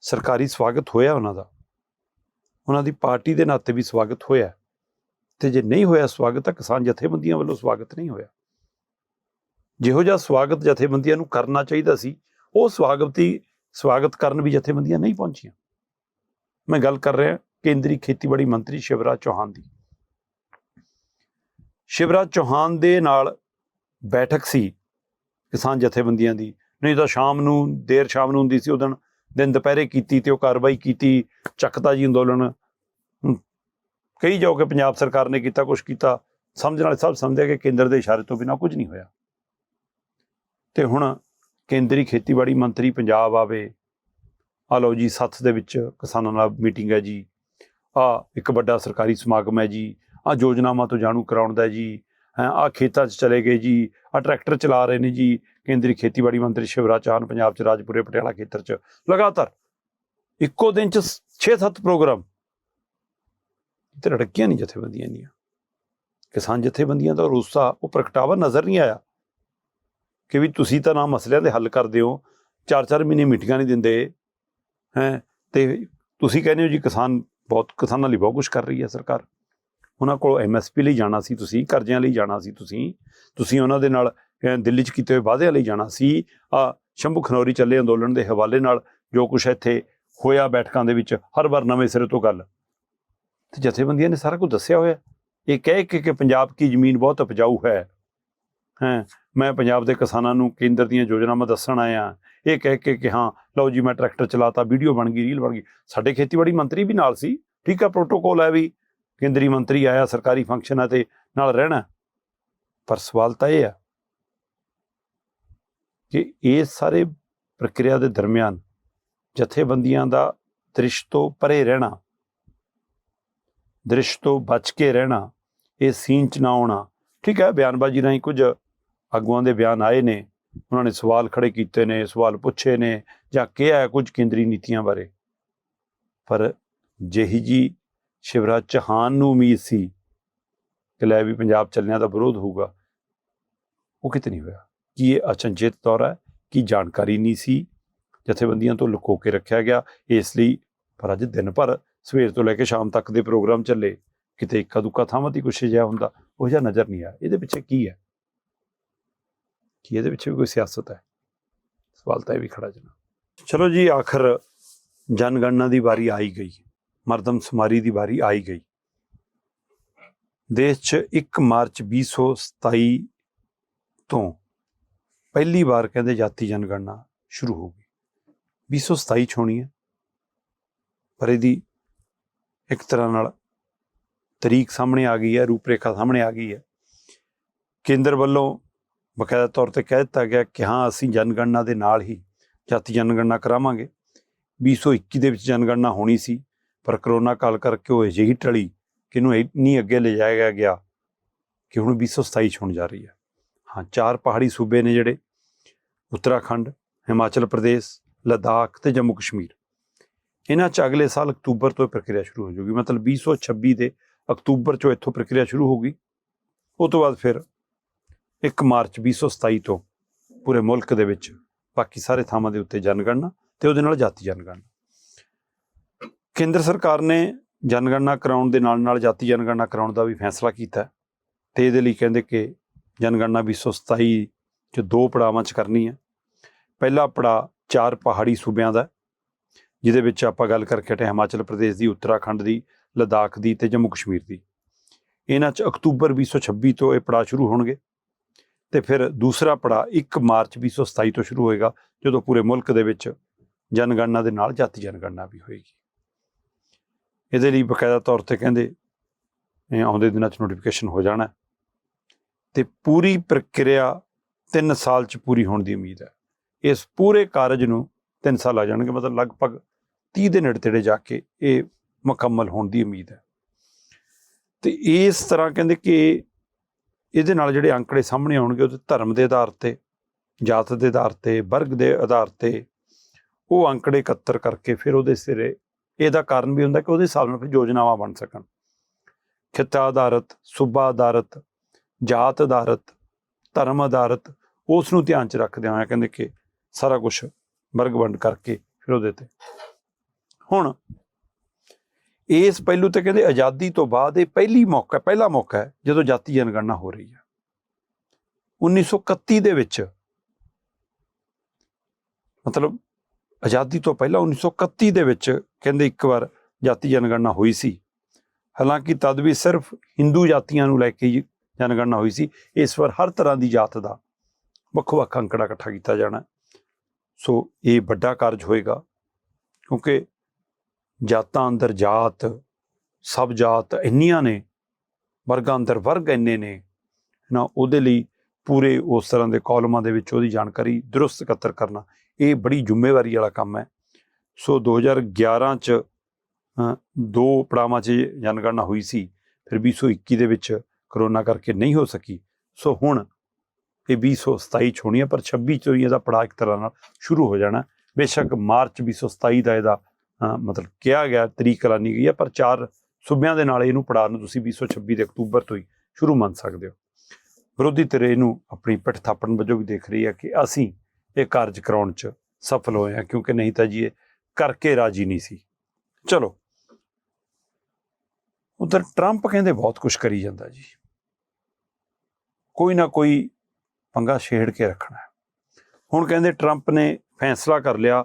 ਸਰਕਾਰੀ ਸਵਾਗਤ ਹੋਇਆ ਉਹਨਾਂ ਦਾ। ਉਹਨਾਂ ਦੀ ਪਾਰਟੀ ਦੇ ਨਾਤੇ ਵੀ ਸਵਾਗਤ ਹੋਇਆ। ਹੈ। ਤੇ ਜੇ ਨਹੀਂ ਹੋਇਆ ਸਵਾਗਤ ਤਾਂ ਕਿਸਾਨ ਜਥੇਬੰਦੀਆਂ ਵੱਲੋਂ ਸਵਾਗਤ ਨਹੀਂ ਹੋਇਆ। ਜਿਹੋ ਜਿਹਾ ਸਵਾਗਤ ਜਥੇਬੰਦੀਆਂ ਨੂੰ ਕਰਨਾ ਚਾਹੀਦਾ ਸੀ, ਉਹ ਸਵਾਗਤ ਦੀ ਸਵਾਗਤ ਕਰਨ ਵੀ ਜਥੇਬੰਦੀਆਂ ਨਹੀਂ ਪਹੁੰਚੀਆਂ। ਮੈਂ ਗੱਲ ਕਰ ਰਿਹਾ ਕੇਂਦਰੀ ਖੇਤੀਬਾੜੀ ਮੰਤਰੀ ਸ਼ਿਵਰਾਜ ਚੌਹਾਨ ਦੀ। ਸ਼ਿਵਰਾਜ ਚੌਹਾਨ ਦੇ ਨਾਲ ਬੈਠਕ ਸੀ ਕਿਸਾਨ ਜਥੇਬੰਦੀਆਂ ਦੀ। ਨਹੀਂ ਤਾਂ ਸ਼ਾਮ ਨੂੰ ਦੇਰ ਸ਼ਾਮ ਨੂੰ ਹੁੰਦੀ ਸੀ ਉਦੋਂ ਦਿਨ ਦੁਪਹਿਰੇ ਕੀਤੀ ਤੇ ਉਹ ਕਾਰਵਾਈ ਕੀਤੀ ਚੱਕਤਾ ਜੀ ਅੰਦੋਲਨ। ਹਮ, ਕਈ ਜੋ ਕਿ ਪੰਜਾਬ ਸਰਕਾਰ ਨੇ ਕੀਤਾ ਕੁਝ ਕੀਤਾ ਸਮਝਣ ਵਾਲੇ ਸਭ ਸਮਝਦੇ ਕਿ ਕੇਂਦਰ ਦੇ ਇਸ਼ਾਰੇ ਤੋਂ ਬਿਨਾਂ ਕੁਝ ਨਹੀਂ ਹੋਇਆ। ਤੇ ਹੁਣ ਕੇਂਦਰੀ ਖੇਤੀਬਾੜੀ ਮੰਤਰੀ ਪੰਜਾਬ ਆਵੇ ਆ ਲਓ ਜੀ, ਸੱਥ ਦੇ ਵਿੱਚ ਕਿਸਾਨਾਂ ਨਾਲ ਮੀਟਿੰਗ ਹੈ ਜੀ। ਆ ਇੱਕ ਵੱਡਾ ਸਰਕਾਰੀ ਸਮਾਗਮ ਹੈ ਜੀ। ਆ ਯੋਜਨਾਵਾਂ ਤੋਂ ਜਾਣੂ ਕਰਾਉਣ ਦਾ ਹੈ ਜੀ। ਆ ਖੇਤਾਂ 'ਚ ਚਲੇ ਗਏ ਜੀ। ਆ ਟਰੈਕਟਰ ਚਲਾ ਰਹੇ ਨੇ ਜੀ। ਕੇਂਦਰੀ ਖੇਤੀਬਾੜੀ ਮੰਤਰੀ ਸ਼ਿਵਰਾਜ ਚੌਹਾਨ ਪੰਜਾਬ 'ਚ, ਰਾਜਪੁਰੇ, ਪਟਿਆਲਾ ਖੇਤਰ 'ਚ। ਲਗਾਤਾਰ ਇੱਕੋ ਦਿਨ 'ਚ 6-7 ਪ੍ਰੋਗਰਾਮ। ਤੇ ਰੜਕੀਆਂ ਨਹੀਂ ਜਥੇਬੰਦੀਆਂ ਦੀਆਂ ਕਿਸਾਨ ਜਥੇਬੰਦੀਆਂ ਦਾ ਰੋਸਾ, ਉਹ ਪ੍ਰਗਟਾਵਾ ਨਜ਼ਰ ਨਹੀਂ ਆਇਆ ਕਿ ਵੀ ਤੁਸੀਂ ਤਾਂ ਨਾ ਮਸਲਿਆਂ ਦੇ ਹੱਲ ਕਰਦੇ ਹੋ ਚਾਰ ਚਾਰ ਮਹੀਨੇ ਮੀਟਿੰਗਾਂ ਨਹੀਂ ਦਿੰਦੇ। ਹੈ, ਤੇ ਤੁਸੀਂ ਕਹਿੰਦੇ ਹੋ ਜੀ ਕਿਸਾਨ ਬਹੁਤ, ਕਿਸਾਨਾਂ ਲਈ ਬਹੁਤ ਕੁਝ ਕਰ ਰਹੀ ਹੈ ਸਰਕਾਰ। ਉਹਨਾਂ ਕੋਲ ਐਮਐਸਪੀ ਲਈ ਜਾਣਾ ਸੀ ਤੁਸੀਂ, ਕਰਜ਼ਿਆਂ ਲਈ ਜਾਣਾ ਸੀ ਤੁਸੀਂ ਤੁਸੀਂ ਉਹਨਾਂ ਦੇ ਨਾਲ ਦਿੱਲੀ 'ਚ ਕੀਤੇ ਹੋਏ ਵਾਅਦਿਆਂ ਲਈ ਜਾਣਾ ਸੀ। ਆ ਸ਼ੰਭੂ ਖਨੌਰੀ ਚੱਲੇ ਅੰਦੋਲਨ ਦੇ ਹਵਾਲੇ ਨਾਲ ਜੋ ਕੁਝ ਇੱਥੇ ਹੋਇਆ ਬੈਠਕਾਂ ਦੇ ਵਿੱਚ, ਹਰ ਵਾਰ ਨਵੇਂ ਸਿਰੇ ਤੋਂ ਗੱਲ। ਤੇ ਜਥੇਬੰਦੀਆਂ ਨੇ ਸਾਰਾ ਕੁਝ ਦੱਸਿਆ ਹੋਇਆ। ਇਹ ਕਹਿ ਕੇ ਕਿ ਪੰਜਾਬ ਦੀ ਜ਼ਮੀਨ ਬਹੁਤ ਉਪਜਾਊ ਹੈ ਹੈ ਮੈਂ ਪੰਜਾਬ ਦੇ ਕਿਸਾਨਾਂ ਨੂੰ ਕੇਂਦਰ ਦੀਆਂ ਯੋਜਨਾਵਾਂ ਦੱਸਣ ਆਇਆ। ਇਹ ਕਹਿ ਕੇ ਕਿ ਹਾਂ, ਲਓ ਜੀ, ਮੈਂ ਟਰੈਕਟਰ ਚਲਾਤਾ, ਵੀਡੀਓ ਬਣ ਗਈ, ਰੀਲ ਬਣ ਗਈ। ਸਾਡੇ ਖੇਤੀਬਾੜੀ ਮੰਤਰੀ ਵੀ ਨਾਲ ਸੀ। ਠੀਕ ਹੈ ਪ੍ਰੋਟੋਕੋਲ ਹੈ ਵੀ। ਕੇਂਦਰੀ ਮੰਤਰੀ ਆਇਆ, ਸਰਕਾਰੀ ਫੰਕਸ਼ਨ ਹੈ ਤੇ ਨਾਲ ਰਹਿਣਾ। ਪਰ ਸਵਾਲ ਤਾਂ ਇਹ ਆ ਕਿ ਇਹ ਸਾਰੇ ਪ੍ਰਕਿਰਿਆ ਦੇ ਦਰਮਿਆਨ ਜਥੇਬੰਦੀਆਂ ਦਾ ਦ੍ਰਿਸ਼ ਤੋਂ ਪਰੇ ਰਹਿਣਾ, ਦ੍ਰਿਸ਼ ਤੋਂ ਬਚ ਕੇ ਰਹਿਣਾ, ਇਹ ਸੀਨ ਚ ਨਾ ਆਉਣਾ। ਠੀਕ ਹੈ ਬਿਆਨਬਾਜ਼ੀ ਰਾਹੀਂ ਕੁਝ ਆਗੂਆਂ ਦੇ ਬਿਆਨ ਆਏ ਨੇ, ਉਹਨਾਂ ਨੇ ਸਵਾਲ ਖੜੇ ਕੀਤੇ ਨੇ, ਸਵਾਲ ਪੁੱਛੇ ਨੇ, ਜਾਂ ਕਿਹਾ ਕੁਝ ਕੇਂਦਰੀ ਨੀਤੀਆਂ ਬਾਰੇ। ਪਰ ਜਿਹੀ ਜੀ ਸ਼ਿਵਰਾਜ ਚੌਹਾਨ ਨੂੰ ਉਮੀਦ ਸੀ ਕਿ ਲੈ ਵੀ ਪੰਜਾਬ ਚੱਲਣਿਆਂ ਦਾ ਵਿਰੋਧ ਹੋਊਗਾ, ਉਹ ਕਿਤੇ ਨਹੀਂ ਹੋਇਆ। ਕੀ ਇਹ ਅਚਨਚੇਤ ਤੌਰ ਹੈ? ਕੀ ਜਾਣਕਾਰੀ ਨਹੀਂ ਸੀ? ਜਥੇਬੰਦੀਆਂ ਤੋਂ ਲੁਕੋ ਕੇ ਰੱਖਿਆ ਗਿਆ। ਇਸ ਲਈ ਪਰ ਅੱਜ ਦਿਨ ਭਰ ਸਵੇਰ ਤੋਂ ਲੈ ਕੇ ਸ਼ਾਮ ਤੱਕ ਦੇ ਪ੍ਰੋਗਰਾਮ ਚੱਲੇ। ਕਿਤੇ ਇੱਕਾ ਦੁੱਕਾ ਥਾਵਾਂ 'ਤੇ ਕੁਛ ਜਿਹਾ ਹੁੰਦਾ, ਉਹ ਜਿਹਾ ਨਜ਼ਰ ਨਹੀਂ ਆਇਆ। ਇਹਦੇ ਪਿੱਛੇ ਕੀ ਹੈ? ਕੀ ਇਹਦੇ ਵਿੱਚ ਵੀ ਕੋਈ ਸਿਆਸਤ ਹੈ? ਸਵਾਲ ਤਾਂ ਇਹ ਵੀ ਖੜਾ ਜਨਾ ਚਲੋ ਜੀ, ਆਖਰ ਜਨਗਣਨਾ ਦੀ ਵਾਰੀ ਆਈ ਗਈ, ਮਰਦਮ ਸੁਮਾਰੀ ਦੀ ਵਾਰੀ ਆਈ ਗਈ। ਦੇਸ਼ 'ਚ 1 ਮਾਰਚ 2027 ਤੋਂ ਪਹਿਲੀ ਵਾਰ ਕਹਿੰਦੇ ਜਾਤੀ ਜਨਗਣਨਾ ਸ਼ੁਰੂ ਹੋ ਗਈ। 2027 ਚ ਹੋਣੀ ਹੈ, ਪਰ ਇਹਦੀ ਇੱਕ ਤਰ੍ਹਾਂ ਨਾਲ ਤਰੀਕ ਸਾਹਮਣੇ ਆ ਗਈ ਹੈ, ਰੂਪਰੇਖਾ ਸਾਹਮਣੇ ਆ ਗਈ ਹੈ। ਕੇਂਦਰ ਵੱਲੋਂ ਬਕਾਇਦਾ ਤੌਰ ਤੇ ਕਹਿ ਦਿੱਤਾ ਗਿਆ ਕਿ ਹਾਂ, ਅਸੀਂ ਜਨਗਣਨਾ ਦੇ ਨਾਲ ਹੀ ਜਾਤੀ ਜਨਗਣਨਾ ਕਰਾਵਾਂਗੇ। 2021 ਦੇ ਵਿੱਚ ਜਨਗਣਨਾ ਹੋਣੀ ਸੀ, ਪਰ ਕਰੋਨਾ ਕਾਲ ਕਰਕੇ ਉਹ ਅਜਿਹੀ ਟਲੀ ਕਿ ਇਹਨੂੰ ਇੰਨੀ ਅੱਗੇ ਲਿਜਾਇਆ ਗਿਆ ਕਿ ਹੁਣ 2027 ਚ ਹੋਣ ਜਾ ਰਹੀ ਹੈ। ਹਾਂ, ਚਾਰ ਪਹਾੜੀ ਸੂਬੇ ਨੇ ਜਿਹੜੇ, ਉੱਤਰਾਖੰਡ, ਹਿਮਾਚਲ ਪ੍ਰਦੇਸ਼, ਲਦਾਖ ਤੇ ਜੰਮੂ ਕਸ਼ਮੀਰ। ਇਹਨਾਂ ਚ ਅਗਲੇ ਸਾਲ ਅਕਤੂਬਰ ਤੋਂ ਇਹ ਪ੍ਰਕਿਰਿਆ ਸ਼ੁਰੂ ਹੋ ਜੂਗੀ ਮਤਲਬ 2026 ਦੇ ਅਕਤੂਬਰ ਚੋਂ ਇੱਥੋਂ ਪ੍ਰਕਿਰਿਆ ਸ਼ੁਰੂ ਹੋਗੀ ਉਸ ਤੋਂ ਬਾਅਦ ਫਿਰ 1 ਮਾਰਚ 2027 ਤੋਂ ਪੂਰੇ ਮੁਲਕ ਦੇ ਵਿੱਚ ਬਾਕੀ ਸਾਰੇ ਥਾਵਾਂ ਦੇ ਉੱਤੇ ਜਨਗਣਨਾ ਤੇ ਉਹਦੇ ਨਾਲ ਜਾਤੀ ਜਨਗਣਨਾ। ਕੇਂਦਰ ਸਰਕਾਰ ਨੇ ਜਨਗਣਨਾ ਕਰਾਉਣ ਦੇ ਨਾਲ ਨਾਲ ਜਾਤੀ ਜਨਗਣਨਾ ਕਰਾਉਣ ਦਾ ਵੀ ਫੈਸਲਾ ਕੀਤਾ ਹੈ ਤੇ ਇਹਦੇ ਲਈ ਕਹਿੰਦੇ ਕਿ ਜਨਗਣਨਾ 2027 ਚ ਦੋ ਪੜਾਵਾਂ ਚ ਕਰਨੀ ਹੈ ਪਹਿਲਾ ਪੜਾ ਚਾਰ ਪਹਾੜੀ ਸੂਬਿਆਂ ਦਾ ਜਿਹਦੇ ਵਿੱਚ ਆਪਾਂ ਗੱਲ ਕਰਕੇ ਹਟੇ ਹਿਮਾਚਲ ਪ੍ਰਦੇਸ਼ ਦੀ, ਉੱਤਰਾਖੰਡ ਦੀ, ਲਦਾਖ ਦੀ ਤੇ ਜੰਮੂ ਕਸ਼ਮੀਰ ਦੀ। ਇਹਨਾਂ ਚ ਅਕਤੂਬਰ 2026 ਤੋਂ ਇਹ ਪੜਾਅ ਸ਼ੁਰੂ ਹੋਣਗੇ। ਤੇ ਫਿਰ ਦੂਸਰਾ ਪੜਾ 1 ਮਾਰਚ 2027 ਤੋਂ ਸ਼ੁਰੂ ਹੋਏਗਾ, ਜਦੋਂ ਪੂਰੇ ਮੁਲਕ ਦੇ ਵਿੱਚ ਜਨਗਣਨਾ ਦੇ ਨਾਲ ਜਾਤੀ ਜਨਗਣਨਾ ਵੀ ਹੋਏਗੀ। ਇਹਦੇ ਲਈ ਬਕਾਇਦਾ ਤੌਰ ਤੇ ਕਹਿੰਦੇ ਆਉਂਦੇ ਦਿਨਾਂ 'ਚ ਨੋਟੀਫਿਕੇਸ਼ਨ ਹੋ ਜਾਣਾ ਹੈ। ਤੇ ਪੂਰੀ ਪ੍ਰਕਿਰਿਆ 3 ਸਾਲ 'ਚ ਪੂਰੀ ਹੋਣ ਦੀ ਉਮੀਦ ਹੈ। ਇਸ ਪੂਰੇ ਕਾਰਜ ਨੂੰ 3 ਸਾਲ ਆ ਜਾਣਗੇ, ਮਤਲਬ ਲਗਭਗ 30 ਦੇ ਨੇੜੇ ਤੇੜੇ ਜਾ ਕੇ ਇਹ ਮੁਕੰਮਲ ਹੋਣ ਦੀ ਉਮੀਦ ਹੈ। ਤੇ ਇਸ ਤਰ੍ਹਾਂ ਕਹਿੰਦੇ ਕਿ ਇਹਦੇ ਨਾਲ ਜਿਹੜੇ ਅੰਕੜੇ ਸਾਹਮਣੇ ਆਉਣਗੇ, ਉਹ ਧਰਮ ਦੇ ਆਧਾਰ ਤੇ, ਜਾਤ ਦੇ ਆਧਾਰ ਤੇ, ਵਰਗ ਦੇ ਆਧਾਰ ਤੇ ਉਹ ਅੰਕੜੇ ਇਕੱਤਰ ਕਰਕੇ ਫਿਰ ਉਹਦੇ ਸਿਰੇ ਇਹਦਾ ਕਾਰਨ ਵੀ ਹੁੰਦਾ ਕਿ ਉਹਦੇ ਹਿਸਾਬ ਨਾਲ ਫਿਰ ਯੋਜਨਾਵਾਂ ਬਣ ਸਕਣ। ਖਿੱਤਾ ਆਧਾਰਿਤ, ਸੂਬਾ ਆਧਾਰਿਤ, ਜਾਤ ਆਧਾਰਿਤ, ਧਰਮ ਆਧਾਰਿਤ, ਉਸ ਨੂੰ ਧਿਆਨ ਚ ਰੱਖਦੇ ਹੋਇਆ ਕਹਿੰਦੇ ਕਿ ਸਾਰਾ ਕੁਝ ਵਰਗ ਵੰਡ ਕਰਕੇ ਫਿਰ ਉਹਦੇ ਤੇ। ਹੁਣ ਇਸ ਪਹਿਲੂ ਤੇ ਕਹਿੰਦੇ ਆਜ਼ਾਦੀ ਤੋਂ ਬਾਅਦ ਇਹ ਪਹਿਲੀ ਮੌਕਾ, ਪਹਿਲਾ ਮੌਕਾ ਹੈ ਜਦੋਂ ਜਾਤੀ ਜਨਗਣਨਾ ਹੋ ਰਹੀ ਹੈ। 1931 ਦੇ ਵਿੱਚ ਮਤਲਬ ਆਜ਼ਾਦੀ ਤੋਂ ਪਹਿਲਾਂ 1931 ਦੇ ਵਿੱਚ ਕਹਿੰਦੇ ਇੱਕ ਵਾਰ ਜਾਤੀ ਜਨਗਣਨਾ ਹੋਈ ਸੀ। ਹਾਲਾਂਕਿ ਤਦ ਵੀ ਸਿਰਫ ਹਿੰਦੂ ਜਾਤੀਆਂ ਨੂੰ ਲੈ ਕੇ ਹੀ ਜਨਗਣਨਾ ਹੋਈ ਸੀ। ਇਸ ਵਾਰ ਹਰ ਤਰ੍ਹਾਂ ਦੀ ਜਾਤ ਦਾ ਵੱਖੋ ਵੱਖ ਅੰਕੜਾ ਇਕੱਠਾ ਕੀਤਾ ਜਾਣਾ ਸੋ ਇਹ ਵੱਡਾ ਕਾਰਜ ਹੋਏਗਾ ਕਿਉਂਕਿ ਜਾਤਾਂ ਅੰਦਰ ਜਾਤ, ਸਭ ਜਾਤ ਇੰਨੀਆਂ ਨੇ, ਵਰਗਾਂ ਅੰਦਰ ਵਰਗ ਇੰਨੇ ਨੇ ਨਾ ਉਹਦੇ ਲਈ ਪੂਰੇ ਉਸ ਤਰ੍ਹਾਂ ਦੇ ਕਾਲਮਾਂ ਦੇ ਵਿੱਚ ਉਹਦੀ ਜਾਣਕਾਰੀ ਦਰੁਸਤ ਇਕੱਤਰ ਕਰਨਾ, ਇਹ ਬੜੀ ਜ਼ਿੰਮੇਵਾਰੀ ਵਾਲਾ ਕੰਮ ਹੈ। ਸੋ 2011 ਚ ਦੋ ਪੜਾਵਾਂ 'ਚ ਜਨਗਣਨਾ ਹੋਈ ਸੀ, ਫਿਰ 2021 ਦੇ ਵਿੱਚ ਕਰੋਨਾ ਕਰਕੇ ਨਹੀਂ ਹੋ ਸਕੀ। ਸੋ ਹੁਣ ਇਹ 2027 ਚ ਹੋਣੀ ਹੈ, ਪਰ 26 ਚ ਹੀ ਇਹਦਾ ਪੜਾਅ ਇੱਕ ਤਰ੍ਹਾਂ ਨਾਲ ਸ਼ੁਰੂ ਹੋ ਜਾਣਾ ਬੇਸ਼ੱਕ ਮਾਰਚ 2027 ਦਾ ਇਹਦਾ ਮਤਲਬ ਕਿਹਾ ਗਿਆ ਤਰੀਕ ਐਲਾਨੀ ਗਈ ਹੈ, ਪਰ ਚਾਰ ਸੂਬਿਆਂ ਦੇ ਨਾਲ ਇਹਨੂੰ ਪੜਾਅ ਨੂੰ ਤੁਸੀਂ 2026 ਦੇ ਅਕਤੂਬਰ ਤੋਂ ਹੀ ਸ਼ੁਰੂ ਮੰਨ ਸਕਦੇ ਹੋ। ਵਿਰੋਧੀ ਧਿਰ ਇਹਨੂੰ ਆਪਣੀ ਪਿੱਠ ਥਾਪਣ ਵਜੋਂ ਵੀ ਦੇਖ ਰਹੀ ਹੈ ਕਿ ਅਸੀਂ ਇਹ ਕਾਰਜ ਕਰਾਉਣ ਚ ਸਫਲ ਹੋਏ ਹਾਂ, ਕਿਉਂਕਿ ਨਹੀਂ ਤਾਂ ਜੀ ਇਹ ਕਰਕੇ ਰਾਜੀ ਨਹੀਂ ਸੀ। ਚਲੋ। ਉਧਰ ਟਰੰਪ ਕਹਿੰਦੇ ਬਹੁਤ ਕੁਝ ਕਰੀ ਜਾਂਦਾ ਜੀ। ਕੋਈ ਨਾ ਕੋਈ ਪੰਗਾ ਛੇੜ ਕੇ ਰੱਖਣਾ ਹੁਣ ਕਹਿੰਦੇ ਟਰੰਪ ਨੇ ਫੈਸਲਾ ਕਰ ਲਿਆ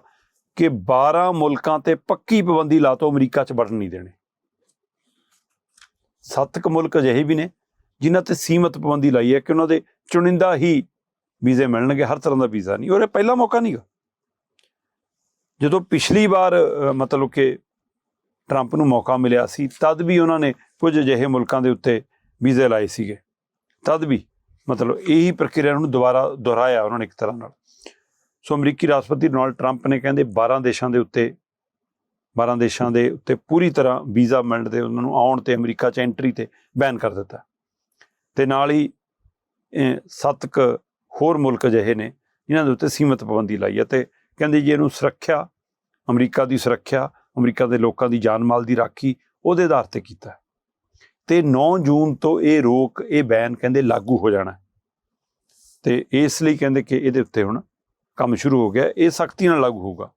ਕਿ 12 ਮੁਲਕਾਂ ਤੇ ਪੱਕੀ ਪਾਬੰਦੀ ਲਾ ਤੋਂ ਅਮਰੀਕਾ 'ਚ ਵੜਨ ਨਹੀਂ ਦੇਣੇ। ਸੱਤ ਕੁ ਮੁਲਕ ਅਜਿਹੇ ਵੀ ਨੇ ਜਿਨ੍ਹਾਂ ਤੇ ਸੀਮਤ ਪਾਬੰਦੀ ਲਾਈ ਹੈ ਕਿ ਉਹਨਾਂ ਦੇ ਚੁਣਿੰਦਾ ਹੀ ਵੀਜ਼ੇ ਮਿਲਣਗੇ, ਹਰ ਤਰ੍ਹਾਂ ਦਾ ਵੀਜ਼ਾ ਨਹੀਂ। ਔਰ ਇਹ ਪਹਿਲਾ ਮੌਕਾ ਨਹੀਂਗਾ ਜਦੋਂ ਪਿਛਲੀ ਵਾਰ ਮਤਲਬ ਕਿ ਟਰੰਪ ਨੂੰ ਮੌਕਾ ਮਿਲਿਆ ਸੀ, ਤਦ ਵੀ ਉਹਨਾਂ ਨੇ ਕੁਝ ਅਜਿਹੇ ਮੁਲਕਾਂ ਦੇ ਉੱਤੇ ਵੀਜ਼ੇ ਲਾਏ ਸੀਗੇ। ਤਦ ਵੀ ਮਤਲਬ ਇਹੀ ਪ੍ਰਕਿਰਿਆ ਨੂੰ ਦੁਬਾਰਾ ਦੁਹਰਾਇਆ ਉਹਨਾਂ ਨੇ ਇੱਕ ਤਰ੍ਹਾਂ ਨਾਲ। ਸੋ ਅਮਰੀਕੀ ਰਾਸ਼ਟਰਪਤੀ ਡੋਨਾਲਡ ਟਰੰਪ ਨੇ ਕਹਿੰਦੇ 12 ਦੇਸ਼ਾਂ ਦੇ ਉੱਤੇ 12 ਦੇਸ਼ਾਂ ਦੇ ਉੱਤੇ ਪੂਰੀ ਤਰ੍ਹਾਂ ਵੀਜ਼ਾ ਮਿਲਣ ਤੇ ਉਹਨਾਂ ਨੂੰ ਆਉਣ ਤੇ ਅਮਰੀਕਾ 'ਚ ਐਂਟਰੀ ਤੇ ਬੈਨ ਕਰ ਦਿੱਤਾ ਤੇ ਨਾਲ ਹੀ ਇਹ ਸੱਤ ਕੁ ਹੋਰ ਮੁਲਕ ਅਜਿਹੇ ਨੇ ਇਹਨਾਂ ਦੇ ਉੱਤੇ ਸੀਮਤ ਪਾਬੰਦੀ ਲਾਈ ਹੈ ਤੇ ਕਹਿੰਦੇ ਜੀ ਇਹਨੂੰ ਸੁਰੱਖਿਆ, ਅਮਰੀਕਾ ਦੀ ਸੁਰੱਖਿਆ, ਅਮਰੀਕਾ ਦੇ ਲੋਕਾਂ ਦੀ ਜਾਨ ਮਾਲ ਦੀ ਰਾਖੀ ਉਹਦੇ ਆਧਾਰ ਤੇ ਕੀਤਾ ਹੈ। ਤੇ 9 ਜੂਨ ਤੋਂ ਇਹ ਰੋਕ, ਇਹ ਬੈਨ ਕਹਿੰਦੇ ਲਾਗੂ ਹੋ ਜਾਣਾ ਹੈ। ਤੇ ਇਸ ਲਈ ਕਹਿੰਦੇ ਕਿ ਇਹਦੇ ਉੱਤੇ ਹੁਣ ਕੰਮ ਸ਼ੁਰੂ ਹੋ ਗਿਆ, ਇਹ ਸਖਤੀ ਨਾਲ ਲਾਗੂ ਹੋਊਗਾ।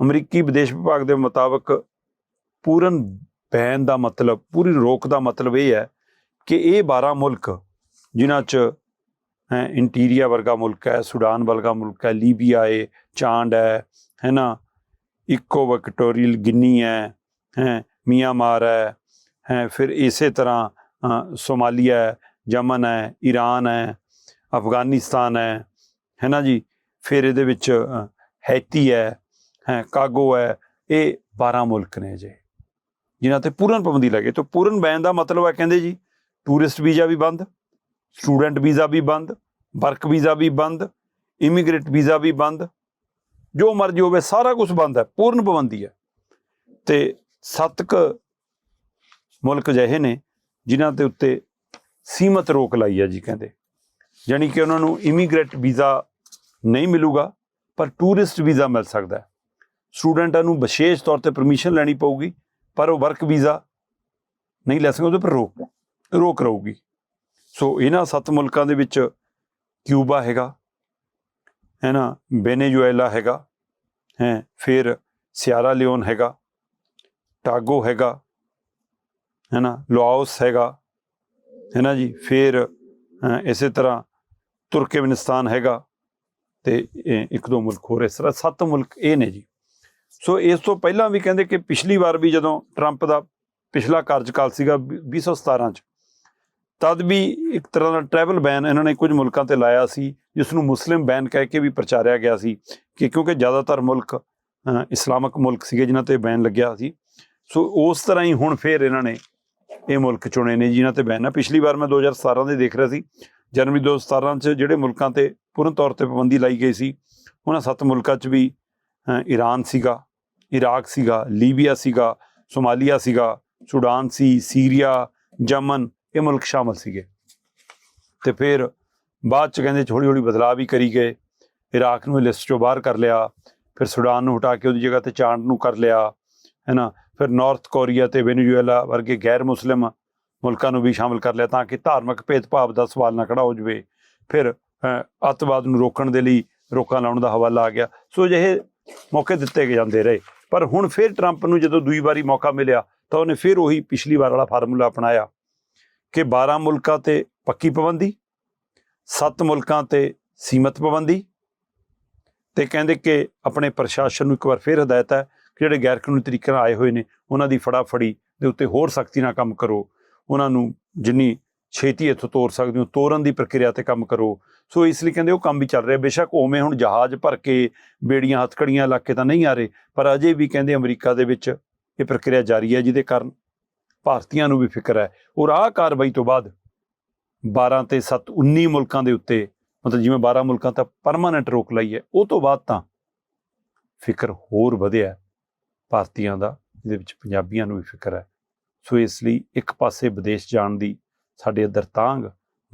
ਅਮਰੀਕੀ ਵਿਦੇਸ਼ ਵਿਭਾਗ ਦੇ ਮੁਤਾਬਕ ਪੂਰਨ ਬੈਨ ਦਾ ਮਤਲਬ, ਪੂਰੀ ਰੋਕ ਦਾ ਮਤਲਬ ਇਹ ਹੈ ਕਿ ਇਹ 12 ਮੁਲਕ ਜਿਨ੍ਹਾਂ 'ਚ, ਹੈ ਇੰਟੀਰੀਆ ਵਰਗਾ ਮੁਲਕ ਹੈ, ਸੁਡਾਨ ਵਰਗਾ ਮੁਲਕ ਹੈ, ਲੀਬੀਆ ਹੈ ਚਾਂਡ ਹੈ ਹੈ ਨਾ ਇਕੋ ਵਿਕਟੋਰੀਅਲ ਗਿਨੀ ਹੈ ਹੈ, ਮੀਆਂਮਾਰ ਹੈ ਹੈ, ਫਿਰ ਇਸੇ ਤਰ੍ਹਾਂ ਸੋਮਾਲੀਆ ਹੈ ਯਮਨ ਹੈ ਈਰਾਨ ਹੈ, ਅਫਗਾਨਿਸਤਾਨ ਹੈ ਹੈ ਨਾ ਜੀ? ਫਿਰ ਇਹਦੇ ਵਿੱਚ ਹੈਤੀ ਹੈ ਹੈ, ਕਾਗੋ ਹੈ, ਇਹ 12 ਮੁਲਕ ਨੇ ਜੇ। ਜਿਨ੍ਹਾਂ ਤੇ ਪੂਰਨ ਪਾਬੰਦੀ ਲੱਗੇ ਤਾਂ ਪੂਰਨ ਬੈਨ ਦਾ ਮਤਲਬ ਹੈ, ਕਹਿੰਦੇ ਜੀ ਟੂਰਿਸਟ ਵੀਜ਼ਾ ਵੀ ਬੰਦ ਸਟੂਡੈਂਟ ਵੀਜ਼ਾ ਵੀ ਬੰਦ ਵਰਕ ਵੀਜ਼ਾ ਵੀ ਬੰਦ ਇਮੀਗ੍ਰੇਟ ਵੀਜ਼ਾ ਵੀ ਬੰਦ, ਜੋ ਮਰਜ਼ੀ ਹੋਵੇ, ਸਾਰਾ ਕੁਝ ਬੰਦ ਹੈ, ਪੂਰਨ ਪਾਬੰਦੀ ਹੈ। ਤੇ ਸੱਤ ਕੁ ਮੁਲਕ ਅਜਿਹੇ ਨੇ, ਜਿਨ੍ਹਾਂ ਦੇ ਉੱਤੇ ਸੀਮਤ ਰੋਕ ਲਾਈ ਹੈ ਜੀ, ਕਹਿੰਦੇ। ਯਾਨੀ ਕਿ ਉਹਨਾਂ ਨੂੰ ਇਮੀਗ੍ਰੇਟ ਵੀਜ਼ਾ ਨਹੀਂ ਮਿਲੂਗਾ, ਪਰ ਟੂਰਿਸਟ ਵੀਜ਼ਾ ਮਿਲ ਸਕਦਾ ਹੈ। ਸਟੂਡੈਂਟਾਂ ਨੂੰ ਵਿਸ਼ੇਸ਼ ਤੌਰ ਤੇ ਪਰਮਿਸ਼ਨ ਲੈਣੀ ਪਊਗੀ, ਪਰ ਉਹ ਵਰਕ ਵੀਜ਼ਾ ਨਹੀਂ ਲੈ ਸਕਦੇ ਉਹਦੇ ਪਰ ਰੋਕ ਰੋਕ ਰਹੂਗੀ। ਸੋ ਇਹਨਾਂ ਸੱਤ ਮੁਲਕਾਂ ਦੇ ਵਿੱਚ ਕਿਊਬਾ ਹੈਗਾ ਹੈ ਨਾ ਬੇਨੇਜ਼ੁਏਲਾ ਹੈਗਾ, ਹੈ, ਫਿਰ ਸਿਆਰਾ ਲਿਓਨ ਹੈਗਾ ਟਾਗੋ ਹੈਗਾ ਹੈ ਨਾ ਲਾਓਸ ਹੈਗਾ ਹੈ ਨਾ ਜੀ, ਫਿਰ ਇਸੇ ਤਰ੍ਹਾਂ ਤੁਰਕਮੇਨਿਸਤਾਨ ਹੈਗਾ ਤੇ ਇਹ ਇੱਕ ਦੋ ਮੁਲਕ ਹੋਰ ਇਸ ਤਰ੍ਹਾਂ, ਸੱਤ ਮੁਲਕ ਇਹ ਨੇ ਜੀ। ਸੋ ਇਸ ਤੋਂ ਪਹਿਲਾਂ ਵੀ ਕਹਿੰਦੇ ਕਿ ਪਿਛਲੀ ਵਾਰ ਵੀ ਜਦੋਂ ਟਰੰਪ ਦਾ ਪਿਛਲਾ ਕਾਰਜਕਾਲ ਸੀਗਾ 2017 ਚ, ਤਦ ਵੀ ਇੱਕ ਤਰ੍ਹਾਂ ਦਾ ਟਰੈਵਲ ਬੈਨ ਇਹਨਾਂ ਨੇ ਕੁਝ ਮੁਲਕਾਂ ਤੇ ਲਾਇਆ ਸੀ ਜਿਸ ਨੂੰ ਮੁਸਲਿਮ ਬੈਨ ਕਹਿ ਕੇ ਵੀ ਪ੍ਰਚਾਰਿਆ ਗਿਆ ਸੀ ਕਿ ਕਿਉਂਕਿ ਜ਼ਿਆਦਾਤਰ ਮੁਲਕ ਇਸਲਾਮਿਕ ਮੁਲਕ ਸੀਗੇ ਜਿਨ੍ਹਾਂ ਤੇ ਬੈਨ ਲੱਗਿਆ ਸੀ। ਸੋ ਉਸ ਤਰ੍ਹਾਂ ਹੀ ਹੁਣ ਫੇਰ ਇਹਨਾਂ ਨੇ ਇਹ ਮੁਲਕ ਚੁਣੇ ਨੇ ਜਿਨ੍ਹਾਂ ਤੇ ਬੈਨ ਆ। ਪਿਛਲੀ ਵਾਰ ਮੈਂ 2017 ਦੇ ਦੇਖ ਰਿਹਾ ਸੀ, ਜਨਵਰੀ 2017 ਚ ਜਿਹੜੇ ਮੁਲਕਾਂ ਤੇ ਪੂਰਨ ਤੌਰ ਤੇ ਪਾਬੰਦੀ ਲਾਈ ਗਈ ਸੀ। ਉਹਨਾਂ ਸੱਤ ਮੁਲਕਾਂ ਚ ਵੀ ਈਰਾਨ ਸੀਗਾ, ਇਰਾਕ ਸੀਗਾ, ਲੀਬੀਆ ਸੀਗਾ, ਸੋਮਾਲੀਆ ਸੀਗਾ, ਸੁਡਾਨ ਸੀ, ਸੀਰੀਆ ਜਮਨ ਇਹ ਮੁਲਕ ਸ਼ਾਮਲ ਸੀਗੇ। ਤੇ ਫਿਰ ਬਾਅਦ ਚ ਕਹਿੰਦੇ ਹੌਲੀ ਹੌਲੀ ਬਦਲਾਅ ਵੀ ਕਰੀ ਗਏ। ਇਰਾਕ ਨੂੰ ਲਿਸਟ ਚੋਂ ਬਾਹਰ ਕਰ ਲਿਆ, ਫਿਰ ਸੁਡਾਨ ਨੂੰ ਹਟਾ ਕੇ ਉਹਦੀ ਜਗ੍ਹਾ ਤੇ ਚਾਂਡ ਨੂੰ ਕਰ ਲਿਆ ਹੈ ਨਾ ਫਿਰ ਨਾਰਥ ਕੋਰੀਆ ਤੇ ਵੈਨੇਜ਼ੁਏਲਾ ਵਰਗੇ ਗੈਰ ਮੁਸਲਿਮ ਮੁਲਕਾਂ ਨੂੰ ਵੀ ਸ਼ਾਮਲ ਕਰ ਲਿਆ ਤਾਂ ਕਿ ਧਾਰਮਿਕ ਭੇਦਭਾਵ ਦਾ ਸਵਾਲ ਨਾ ਖੜਾ ਹੋ ਜਾਵੇ। ਫਿਰ ਅੱਤਵਾਦ ਨੂੰ ਰੋਕਣ ਦੇ ਲਈ ਰੋਕਾਂ ਲਾਉਣ ਦਾ ਹਵਾਲਾ ਆ ਗਿਆ। ਸੋ ਅਜਿਹੇ ਮੌਕੇ ਦਿੱਤੇ ਜਾਂਦੇ ਰਹੇ। ਪਰ ਹੁਣ ਫਿਰ ਟਰੰਪ ਨੂੰ ਜਦੋਂ ਦੂਈ ਵਾਰੀ ਮੌਕਾ ਮਿਲਿਆ, ਤਾਂ ਉਹਨੇ ਫਿਰ ਉਹੀ ਪਿਛਲੀ ਵਾਰ ਵਾਲਾ ਫਾਰਮੂਲਾ ਅਪਣਾਇਆ ਕਿ 12 ਮੁਲਕਾਂ ਤੇ ਪੱਕੀ ਪਾਬੰਦੀ 7 ਮੁਲਕਾਂ ਤੇ ਸੀਮਤ ਪਾਬੰਦੀ ਤੇ ਕਹਿੰਦੇ ਕਿ ਆਪਣੇ ਪ੍ਰਸ਼ਾਸਨ ਨੂੰ ਇੱਕ ਵਾਰ ਫਿਰ ਹਦਾਇਤ ਹੈ ਕਿ ਜਿਹੜੇ ਗੈਰ ਕਾਨੂੰਨੀ ਤਰੀਕੇ ਨਾਲ ਆਏ ਹੋਏ ਨੇ, ਉਹਨਾਂ ਦੀ ਫੜਾਫੜੀ ਦੇ ਉੱਤੇ ਹੋਰ ਸਖਤੀ ਨਾਲ ਕੰਮ ਕਰੋ। ਉਹਨਾਂ ਨੂੰ ਜਿੰਨੀ ਛੇਤੀ ਇੱਥੋਂ ਤੋਰ ਸਕਦੇ ਹੋ, ਤੋਰਨ ਦੀ ਪ੍ਰਕਿਰਿਆ ਤੇ ਕੰਮ ਕਰੋ। ਸੋ ਇਸ ਲਈ ਕਹਿੰਦੇ ਉਹ ਕੰਮ ਵੀ ਚੱਲ ਰਿਹਾ। ਬੇਸ਼ੱਕ ਉਵੇਂ ਹੁਣ ਜਹਾਜ਼ ਭਰ ਕੇ ਬੇੜੀਆਂ, ਹੱਥਕੜੀਆਂ ਇਲਾਕੇ ਤਾਂ ਨਹੀਂ ਆ ਰਹੇ, ਪਰ ਅਜੇ ਵੀ ਕਹਿੰਦੇ ਅਮਰੀਕਾ ਦੇ ਵਿੱਚ ਇਹ ਪ੍ਰਕਿਰਿਆ ਜਾਰੀ ਹੈ, ਜਿਹਦੇ ਕਾਰਨ ਭਾਰਤੀਆਂ ਨੂੰ ਵੀ ਫਿਕਰ ਹੈ। ਔਰ ਆਹ ਕਾਰਵਾਈ ਤੋਂ ਬਾਅਦ 12 ਤੇ 7 19 ਮੁਲਕਾਂ ਦੇ ਉੱਤੇ, ਮਤਲਬ ਜਿਵੇਂ 12 ਮੁਲਕਾਂ ਤਾਂ ਪਰਮਾਨੈਂਟ ਰੋਕ ਲਈ ਹੈ, ਉਹ ਤੋਂ ਬਾਅਦ ਤਾਂ ਫਿਕਰ ਹੋਰ ਵਧਿਆ ਭਾਰਤੀਆਂ ਦਾ ਇਹਦੇ ਵਿੱਚ ਪੰਜਾਬੀਆਂ ਨੂੰ ਵੀ ਫਿਕਰ ਹੈ। ਸੋ ਇਸ ਲਈ ਇੱਕ ਪਾਸੇ ਵਿਦੇਸ਼ ਜਾਣ ਦੀ ਸਾਡੇ ਅੰਦਰ ਤਾਂਗ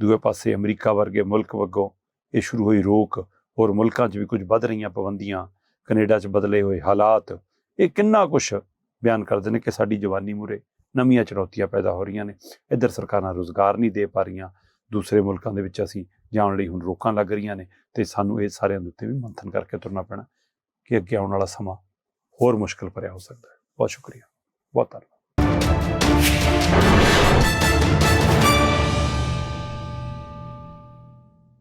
ਦੂਏ ਪਾਸੇ ਅਮਰੀਕਾ ਵਰਗੇ ਮੁਲਕ ਵੱਗੋਂ ਇਹ ਸ਼ੁਰੂ ਹੋਈ ਰੋਕ ਹੋਰ ਮੁਲਕਾਂ 'ਚ ਵੀ ਕੁਝ ਵੱਧ ਰਹੀਆਂ ਪਾਬੰਦੀਆਂ, ਕੈਨੇਡਾ 'ਚ ਬਦਲੇ ਹੋਏ ਹਾਲਾਤ, ਇਹ ਕਿੰਨਾ ਕੁਝ ਬਿਆਨ ਕਰਦੇ ਨੇ ਕਿ ਸਾਡੀ ਜਵਾਨੀ ਮੂਰੇ ਨਵੀਆਂ ਚੁਣੌਤੀਆਂ ਪੈਦਾ ਹੋ ਰਹੀਆਂ ਨੇ। ਇੱਧਰ ਸਰਕਾਰਾਂ ਰੋਜ਼ਗਾਰ ਨਹੀਂ ਦੇ ਪਾ ਰਹੀਆਂ, ਦੂਸਰੇ ਮੁਲਕਾਂ ਦੇ ਵਿੱਚ ਅਸੀਂ ਜਾਣ ਲਈ ਹੁਣ ਰੋਕਾਂ ਲੱਗ ਰਹੀਆਂ ਨੇ ਤੇ ਸਾਨੂੰ ਇਹ ਸਾਰਿਆਂ ਦੇ ਉੱਤੇ ਵੀ ਮੰਥਨ ਕਰਕੇ ਤੁਰਨਾ ਪੈਣਾ ਕਿ ਅੱਗੇ ਆਉਣ ਵਾਲਾ ਸਮਾਂ ਹੋਰ ਮੁਸ਼ਕਲ ਭਰਿਆ ਹੋ ਸਕਦਾ ਹੈ। ਬਹੁਤ ਸ਼ੁਕਰੀਆ। ਬਹੁਤ ਧੰਨਵਾਦ।